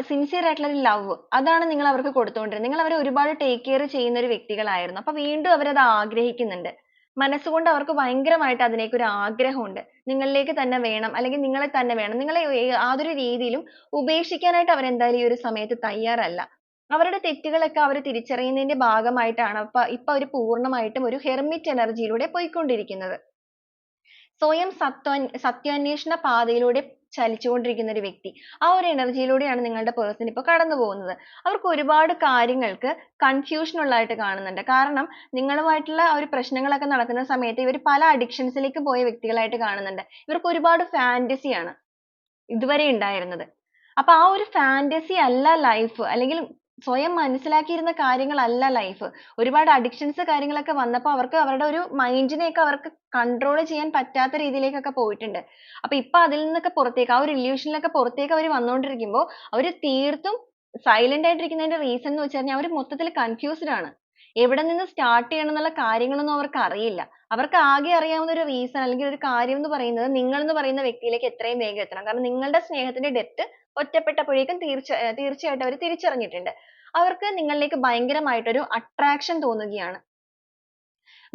[SPEAKER 1] sincere ആയിട്ടുള്ള ഒരു ലവ് അതാണ് നിങ്ങൾ അവർക്ക് കൊടുത്തുകൊണ്ടിരുന്നത്. നിങ്ങൾ അവരെ ഒരുപാട് ടേക്ക് കെയർ ചെയ്യുന്ന ഒരു വ്യക്തികളായിരുന്നു. അപ്പോൾ വീണ്ടും അവർ അത് ആഗ്രഹിക്കുന്നുണ്ട്. മനസ്സുകൊണ്ട് അവർക്ക് ഭയങ്കരമായിട്ട് അതിലേക്ക് ഒരു ആഗ്രഹമുണ്ട്. നിങ്ങളിലേക്ക് തന്നെ വേണം അല്ലെങ്കിൽ നിങ്ങളെ തന്നെ വേണം. നിങ്ങളെ യാതൊരു രീതിയിലും ഉപേക്ഷിക്കാനായിട്ട് അവർ എന്തായാലും ഈ ഒരു സമയത്ത് തയ്യാറല്ല. അവരുടെ തെറ്റുകളൊക്കെ അവർ തിരിച്ചറിയുന്നതിന്റെ ഭാഗമായിട്ടാണ് ഇപ്പൊ അവർ പൂർണമായിട്ടും ഒരു ഹെർമിറ്റ് energy യിലൂടെ പോയിക്കൊണ്ടിരിക്കുന്നത്. സ്വയം സത്വ സത്യാന്വേഷണ പാതയിലൂടെ ചലിച്ചുകൊണ്ടിരിക്കുന്ന ഒരു വ്യക്തി. ആ ഒരു എനർജിയിലൂടെയാണ് നിങ്ങളുടെ പേഴ്സൺ ഇപ്പോൾ കടന്നു പോകുന്നത് അവർക്ക് ഒരുപാട് കാര്യങ്ങൾക്ക് കൺഫ്യൂഷൻ ഉള്ളതായിട്ട് കാണുന്നുണ്ട്. കാരണം നിങ്ങളുമായിട്ടുള്ള ഒരു പ്രശ്നങ്ങളൊക്കെ നടക്കുന്ന സമയത്ത് ഇവർ പല അഡിക്ഷൻസിലേക്ക് പോയ വ്യക്തികളായിട്ട് കാണുന്നുണ്ട്. ഇവർക്ക് ഒരുപാട് ഫാന്റസി ആണ് ഇതുവരെ ഉണ്ടായിരുന്നത്. അപ്പൊ ആ ഒരു ഫാന്റസി അല്ല ലൈഫ് അല്ലെങ്കിൽ സ്വയം മനസ്സിലാക്കിയിരുന്ന കാര്യങ്ങളല്ല ലൈഫ് ഒരുപാട് അഡിക്ഷൻസ് കാര്യങ്ങളൊക്കെ വന്നപ്പോൾ അവർക്ക് അവരുടെ ഒരു mind ഒക്കെ അവർക്ക് control ചെയ്യാൻ പറ്റാത്ത രീതിയിലേക്കൊക്കെ പോയിട്ടുണ്ട്. അപ്പൊ ഇപ്പൊ അതിൽ നിന്നൊക്കെ പുറത്തേക്ക് ആ ഒരു illusion ലൊക്കെ പുറത്തേക്ക് അവർ വന്നുകൊണ്ടിരിക്കുമ്പോൾ അവർ തീർത്തും സൈലന്റ് ആയിട്ടിരിക്കുന്നതിന്റെ റീസൺ എന്ന് വെച്ച് കഴിഞ്ഞാൽ അവർ മൊത്തത്തിൽ confused ആണ്. എവിടെ നിന്ന് start ചെയ്യണം എന്നുള്ള കാര്യങ്ങളൊന്നും അവർക്ക് അറിയില്ല. അവർക്ക് ആകെ അറിയാവുന്ന ഒരു റീസൺ അല്ലെങ്കിൽ ഒരു കാര്യം എന്ന് പറയുന്നത് നിങ്ങൾ എന്ന് പറയുന്ന വ്യക്തിയിലേക്ക് എത്രയും വേഗം എത്തണം. കാരണം നിങ്ങളുടെ സ്നേഹത്തിന്റെ depth ഒറ്റപ്പെട്ടപ്പോഴേക്കും തീർച്ച തീർച്ചയായിട്ടും അവർ തിരിച്ചറിഞ്ഞിട്ടുണ്ട്. അവർക്ക് നിങ്ങളിലേക്ക് ഭയങ്കരമായിട്ടൊരു attraction തോന്നുകയാണ്.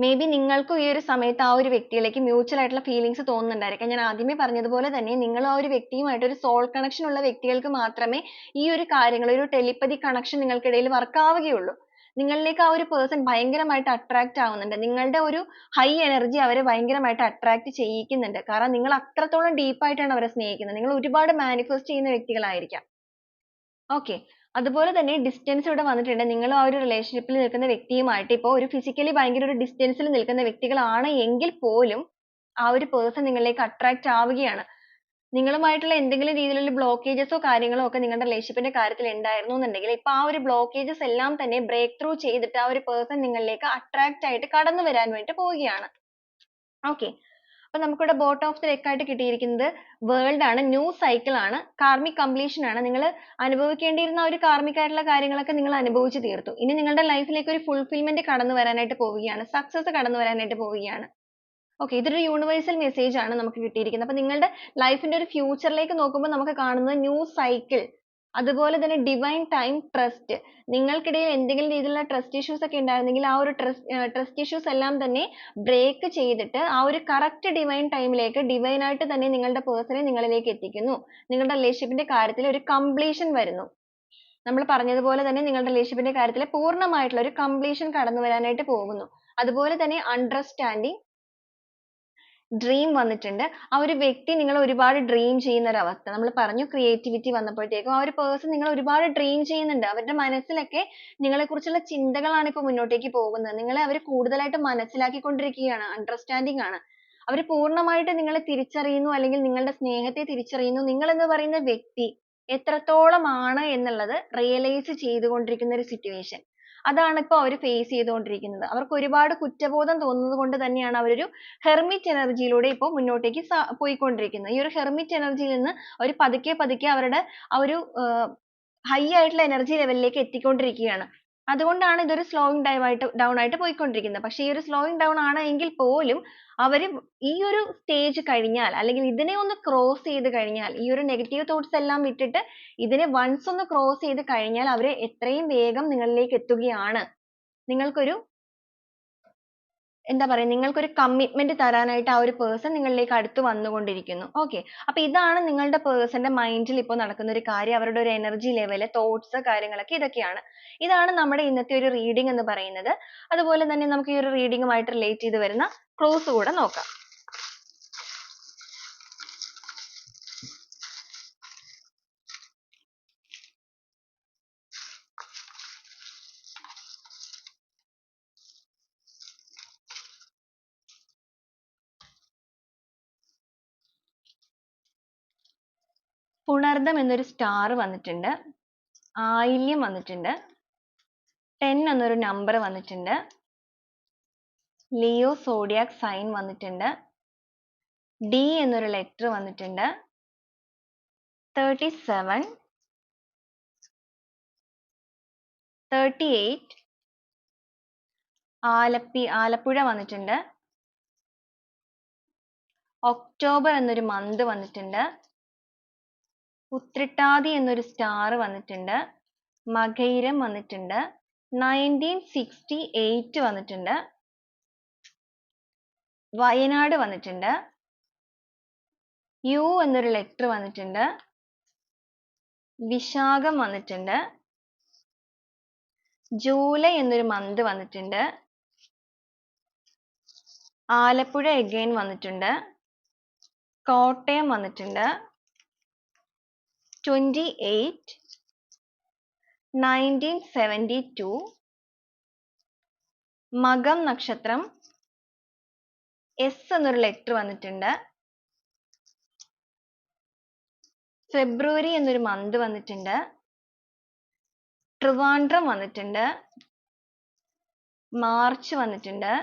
[SPEAKER 1] May be നിങ്ങൾക്കും ഈ ഒരു സമയത്ത് ആ ഒരു വ്യക്തിയിലേക്ക് mutual ആയിട്ടുള്ള feelings തോന്നുന്നുണ്ടായിരിക്കാം. ഞാൻ ആദ്യമേ പറഞ്ഞതുപോലെ തന്നെ നിങ്ങൾ ആ ഒരു വ്യക്തിയുമായിട്ട് ഒരു soul connection ഉള്ള വ്യക്തികൾക്ക് മാത്രമേ ഈ ഒരു കാര്യങ്ങൾ ഒരു telepathy connection നിങ്ങൾക്കിടയിൽ work നിങ്ങളിലേക്ക് ആ ഒരു പേഴ്സൺ ഭയങ്കരമായിട്ട് attract ആവുന്നുണ്ട്. നിങ്ങളുടെ ഒരു ഹൈ എനർജി അവരെ ഭയങ്കരമായിട്ട് attract ചെയ്യിക്കുന്നുണ്ട്. കാരണം നിങ്ങൾ അത്രത്തോളം deep ആയിട്ടാണ് അവരെ സ്നേഹിക്കുന്നത്. നിങ്ങൾ ഒരുപാട് മാനിഫെസ്റ്റ് ചെയ്യുന്ന വ്യക്തികളായിരിക്കാം. Okay. അതുപോലെ തന്നെ ഡിസ്റ്റൻസ് ഇവിടെ വന്നിട്ടുണ്ട്. നിങ്ങൾ ആ ഒരു റിലേഷൻഷിപ്പിൽ നിൽക്കുന്ന വ്യക്തിയുമായിട്ട് ഇപ്പോൾ ഒരു ഫിസിക്കലി ഭയങ്കര ഒരു ഡിസ്റ്റൻസിൽ നിൽക്കുന്ന വ്യക്തികളാണ് എങ്കിൽ പോലും ആ ഒരു പേഴ്സൺ നിങ്ങളിലേക്ക് attract ആവുകയാണ്. നിങ്ങളുമായിട്ടുള്ള എന്തെങ്കിലും രീതിയിലുള്ള ഓ കാര്യങ്ങളോ ഒക്കെ നിങ്ങളുടെ റിലേഷൻഷിപ്പിന്റെ ന്റെ കാര്യത്തിൽ ഉണ്ടായിരുന്നു എന്നുണ്ടെങ്കിൽ ഇപ്പൊ ആ ഒരു ബ്ലോക്കേജസ് എല്ലാം തന്നെ break through ചെയ്തിട്ട് ആ ഒരു പേഴ്സൺ നിങ്ങളിലേക്ക് attract ആയിട്ട് കടന്നു വരാൻ വേണ്ടി പോവുകയാണ്. okay അപ്പൊ നമുക്കിവിടെ ബോട്ട് ഓഫ് the deck ആയിട്ട് കിട്ടിയിരിക്കുന്നത് വേൾഡ് ആണ് ന്യൂ സൈക്കിൾ ആണ് കാർമിക് കംപ്ലീഷൻ ആണ് നിങ്ങൾ അനുഭവിക്കേണ്ടിയിരുന്ന ആ ഒരു karmic ആയിട്ടുള്ള കാര്യങ്ങളൊക്കെ നിങ്ങൾ അനുഭവിച്ചു തീർത്തു. ഇനി നിങ്ങളുടെ ലൈഫിലേക്ക് ലേക്ക് ഒരു ഫുൾഫിൽമെന്റ് കടന്നു വരാനായിട്ട് പോവുകയാണ് സക്സസ് കടന്നു വരാനായിട്ട് പോവുകയാണ്. Okay ഇതൊരു യൂണിവേഴ്സൽ മെസ്സേജ് ആണ് നമുക്ക് കിട്ടിയിരിക്കുന്നത്. അപ്പൊ നിങ്ങളുടെ ലൈഫിന്റെ ന്റെ ഒരു ഫ്യൂച്ചറിലേക്ക് ലേക്ക് നോക്കുമ്പോൾ നമുക്ക് കാണുന്നത് ന്യൂ സൈക്കിൾ അതുപോലെ തന്നെ divine ടൈം ട്രസ്റ്റ് നിങ്ങൾക്കിടയിൽ എന്തെങ്കിലും രീതിയിലുള്ള ട്രസ്റ്റ് issues ഒക്കെ ഉണ്ടായിരുന്നെങ്കിൽ ആ ഒരു ട്രസ്റ്റ് ട്രസ്റ്റ് issues എല്ലാം തന്നെ ബ്രേക്ക് ചെയ്തിട്ട് ആ ഒരു correct divine ടൈമിലേക്ക് ലേക്ക് divine ആയിട്ട് തന്നെ നിങ്ങളുടെ നെ നിങ്ങളിലേക്ക് എത്തിക്കുന്നു. നിങ്ങളുടെ റിലേഷൻഷിപ്പിന്റെ ന്റെ കാര്യത്തിൽ ഒരു കംപ്ലീഷൻ വരുന്നു. നമ്മൾ പറഞ്ഞതുപോലെ തന്നെ നിങ്ങളുടെ റിലേഷൻഷിപ്പിന്റെ ന്റെ കാര്യത്തിൽ പൂർണമായിട്ടുള്ള ഒരു കംപ്ലീഷൻ കടന്നു വരാനായിട്ട് പോകുന്നു. അതുപോലെ തന്നെ understanding dream വന്നിട്ടുണ്ട്. ആ ഒരു വ്യക്തി നിങ്ങളെ ഒരുപാട് dream ചെയ്യുന്ന ഒരു അവസ്ഥ. നമ്മൾ പറഞ്ഞു creativity വന്നപ്പോഴത്തേക്കും ആ ഒരു person നിങ്ങളെ ഒരുപാട് dream ചെയ്യുന്നുണ്ട്. അവരുടെ മനസ്സിലൊക്കെ നിങ്ങളെ കുറിച്ചുള്ള ചിന്തകളാണ് ഇപ്പോ മുന്നോട്ടേക്ക് പോകുന്നത്. നിങ്ങളെ അവർ കൂടുതലായിട്ട് മനസ്സിലാക്കി കൊണ്ടിരിക്കുകയാണ് understanding ആണ്. അവർ പൂർണമായിട്ട് നിങ്ങളെ തിരിച്ചറിയുന്നു അല്ലെങ്കിൽ നിങ്ങളുടെ സ്നേഹത്തെ തിരിച്ചറിയുന്നു. നിങ്ങൾ എന്ന് പറയുന്ന വ്യക്തി എത്രത്തോളം ആണ് എന്നുള്ളത് realize ചെയ്തുകൊണ്ടിരിക്കുന്ന ഒരു situation. അതാണ് ഇപ്പോൾ അവർ face ചെയ്തുകൊണ്ടിരിക്കുന്നത്. അവർക്ക് ഒരുപാട് കുറ്റബോധം തോന്നുന്നത് കൊണ്ട് തന്നെയാണ് അവർ ഒരു hermit energy യിലൂടെ ഇപ്പോൾ മുന്നോട്ടേക്ക് പോയിക്കൊണ്ടിരിക്കുന്നത്. ഈ ഒരു hermit energy യിൽ നിന്ന് അവർ പതുക്കെ പതുക്കെ അവരുടെ ആ ഒരു high ആയിട്ടുള്ള energy level ലേക്ക് എത്തിക്കൊണ്ടിരിക്കുകയാണ്. അതുകൊണ്ടാണ് ഇതൊരു slowing down ആയിട്ട് പോയിക്കൊണ്ടിരിക്കുന്നത്. പക്ഷെ ഈ ഒരു slowing down ആണ് എങ്കിൽ പോലും അവർ ഈ ഒരു stage കഴിഞ്ഞാൽ അല്ലെങ്കിൽ ഇതിനെ ഒന്ന് cross ചെയ്ത് കഴിഞ്ഞാൽ ഈ ഒരു negative thoughts എല്ലാം വിട്ടിട്ട് ഇതിനെ once ഒന്ന് cross ചെയ്ത് കഴിഞ്ഞാൽ അവർ എത്രയും വേഗം നിങ്ങളിലേക്ക് എത്തുകയാണ്. നിങ്ങൾക്കൊരു എന്താ പറയുക നിങ്ങൾക്കൊരു കമ്മിറ്റ്മെന്റ് തരാനായിട്ട് ആ ഒരു പേഴ്സൺ നിങ്ങളിലേക്ക് അടുത്ത് വന്നുകൊണ്ടിരിക്കുന്നു. ഓക്കെ അപ്പൊ ഇതാണ് നിങ്ങളുടെ പേഴ്സന്റെ മൈൻഡിൽ ഇപ്പോൾ നടക്കുന്ന ഒരു കാര്യം. അവരുടെ ഒരു എനർജി ലെവൽ തോട്ട്സ് കാര്യങ്ങളൊക്കെ ഇതൊക്കെയാണ്. ഇതാണ് നമ്മുടെ ഇന്നത്തെ ഒരു റീഡിംഗ് എന്ന് പറയുന്നത്. അതുപോലെ തന്നെ നമുക്ക് ഈ ഒരു റീഡിങ്ങുമായിട്ട് റിലേറ്റ് ചെയ്ത് വരുന്ന ക്ലോസ് കൂടെ നോക്കാം. പുണർദം എന്നൊരു സ്റ്റാർ വന്നിട്ടുണ്ട്. ആയില്യം വന്നിട്ടുണ്ട്. ടെൻ എന്നൊരു നമ്പർ വന്നിട്ടുണ്ട്. ലിയോ സോഡിയാക് സൈൻ വന്നിട്ടുണ്ട്. ഡി എന്നൊരു ലെറ്റർ വന്നിട്ടുണ്ട്. Thirty seven thirty eight Alleppey Alappuzha വന്നിട്ടുണ്ട്. ഒക്ടോബർ എന്നൊരു മന്ത് വന്നിട്ടുണ്ട്. ഉത്രട്ടാതി എന്നൊരു സ്റ്റാർ വന്നിട്ടുണ്ട്. മകയിരം വന്നിട്ടുണ്ട്. നയന്റീൻ സിക്സ്റ്റി എയ്റ്റ് വന്നിട്ടുണ്ട്. വയനാട് വന്നിട്ടുണ്ട്. യു എന്നൊരു ലെറ്റർ വന്നിട്ടുണ്ട്. വിശാഖം വന്നിട്ടുണ്ട്. ജൂലൈ എന്നൊരു മന്ത് വന്നിട്ടുണ്ട്. ആലപ്പുഴ എഗൈൻ വന്നിട്ടുണ്ട്. കോട്ടയം വന്നിട്ടുണ്ട്. Twenty-eight, nineteen seventy-two, മകം നക്ഷത്രം എസ് എന്നൊരു ലെറ്റർ വന്നിട്ടുണ്ട്. ഫെബ്രുവരി എന്നൊരു മന്ത് വന്നിട്ടുണ്ട്. ട്രിവാൻഡ്രം വന്നിട്ടുണ്ട്. മാർച്ച് വന്നിട്ടുണ്ട്.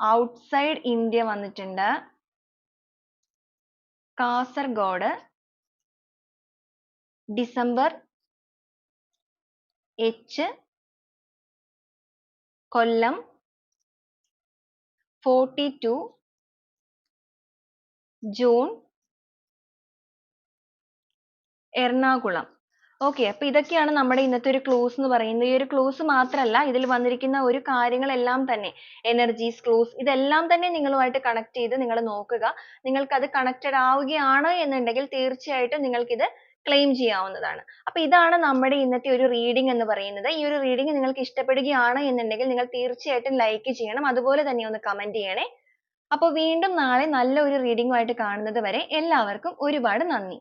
[SPEAKER 1] ഔട്ട്സൈഡ് ഇന്ത്യ വന്നിട്ടുണ്ട്. Kasaragod December H Kollam forty two June Ernakulam. Okay അപ്പൊ ഇതൊക്കെയാണ് നമ്മുടെ ഇന്നത്തെ ഒരു ക്ലോസ് എന്ന് പറയുന്നത്. ഈ ഒരു ക്ലോസ് മാത്രമല്ല ഇതിൽ വന്നിരിക്കുന്ന ഒരു കാര്യങ്ങളെല്ലാം തന്നെ energies, clues ഇതെല്ലാം തന്നെ നിങ്ങളുമായിട്ട് കണക്ട് ചെയ്ത് നിങ്ങൾ നോക്കുക. നിങ്ങൾക്ക് അത് കണക്റ്റഡ് ആവുകയാണ് എന്നുണ്ടെങ്കിൽ തീർച്ചയായിട്ടും നിങ്ങൾക്ക് ഇത് claim ചെയ്യാവുന്നതാണ്. അപ്പൊ ഇതാണ് നമ്മുടെ ഇന്നത്തെ ഒരു റീഡിംഗ് എന്ന് പറയുന്നത്. ഈ ഒരു റീഡിംഗ് നിങ്ങൾക്ക് ഇഷ്ടപ്പെടുകയാണ് എന്നുണ്ടെങ്കിൽ നിങ്ങൾ തീർച്ചയായിട്ടും ലൈക്ക് ചെയ്യണം. അതുപോലെ തന്നെ ഒന്ന് കമന്റ് ചെയ്യണേ. അപ്പോൾ വീണ്ടും നാളെ നല്ല ഒരു ആയിട്ട് കാണുന്നത് വരെ എല്ലാവർക്കും ഒരുപാട് നന്ദി.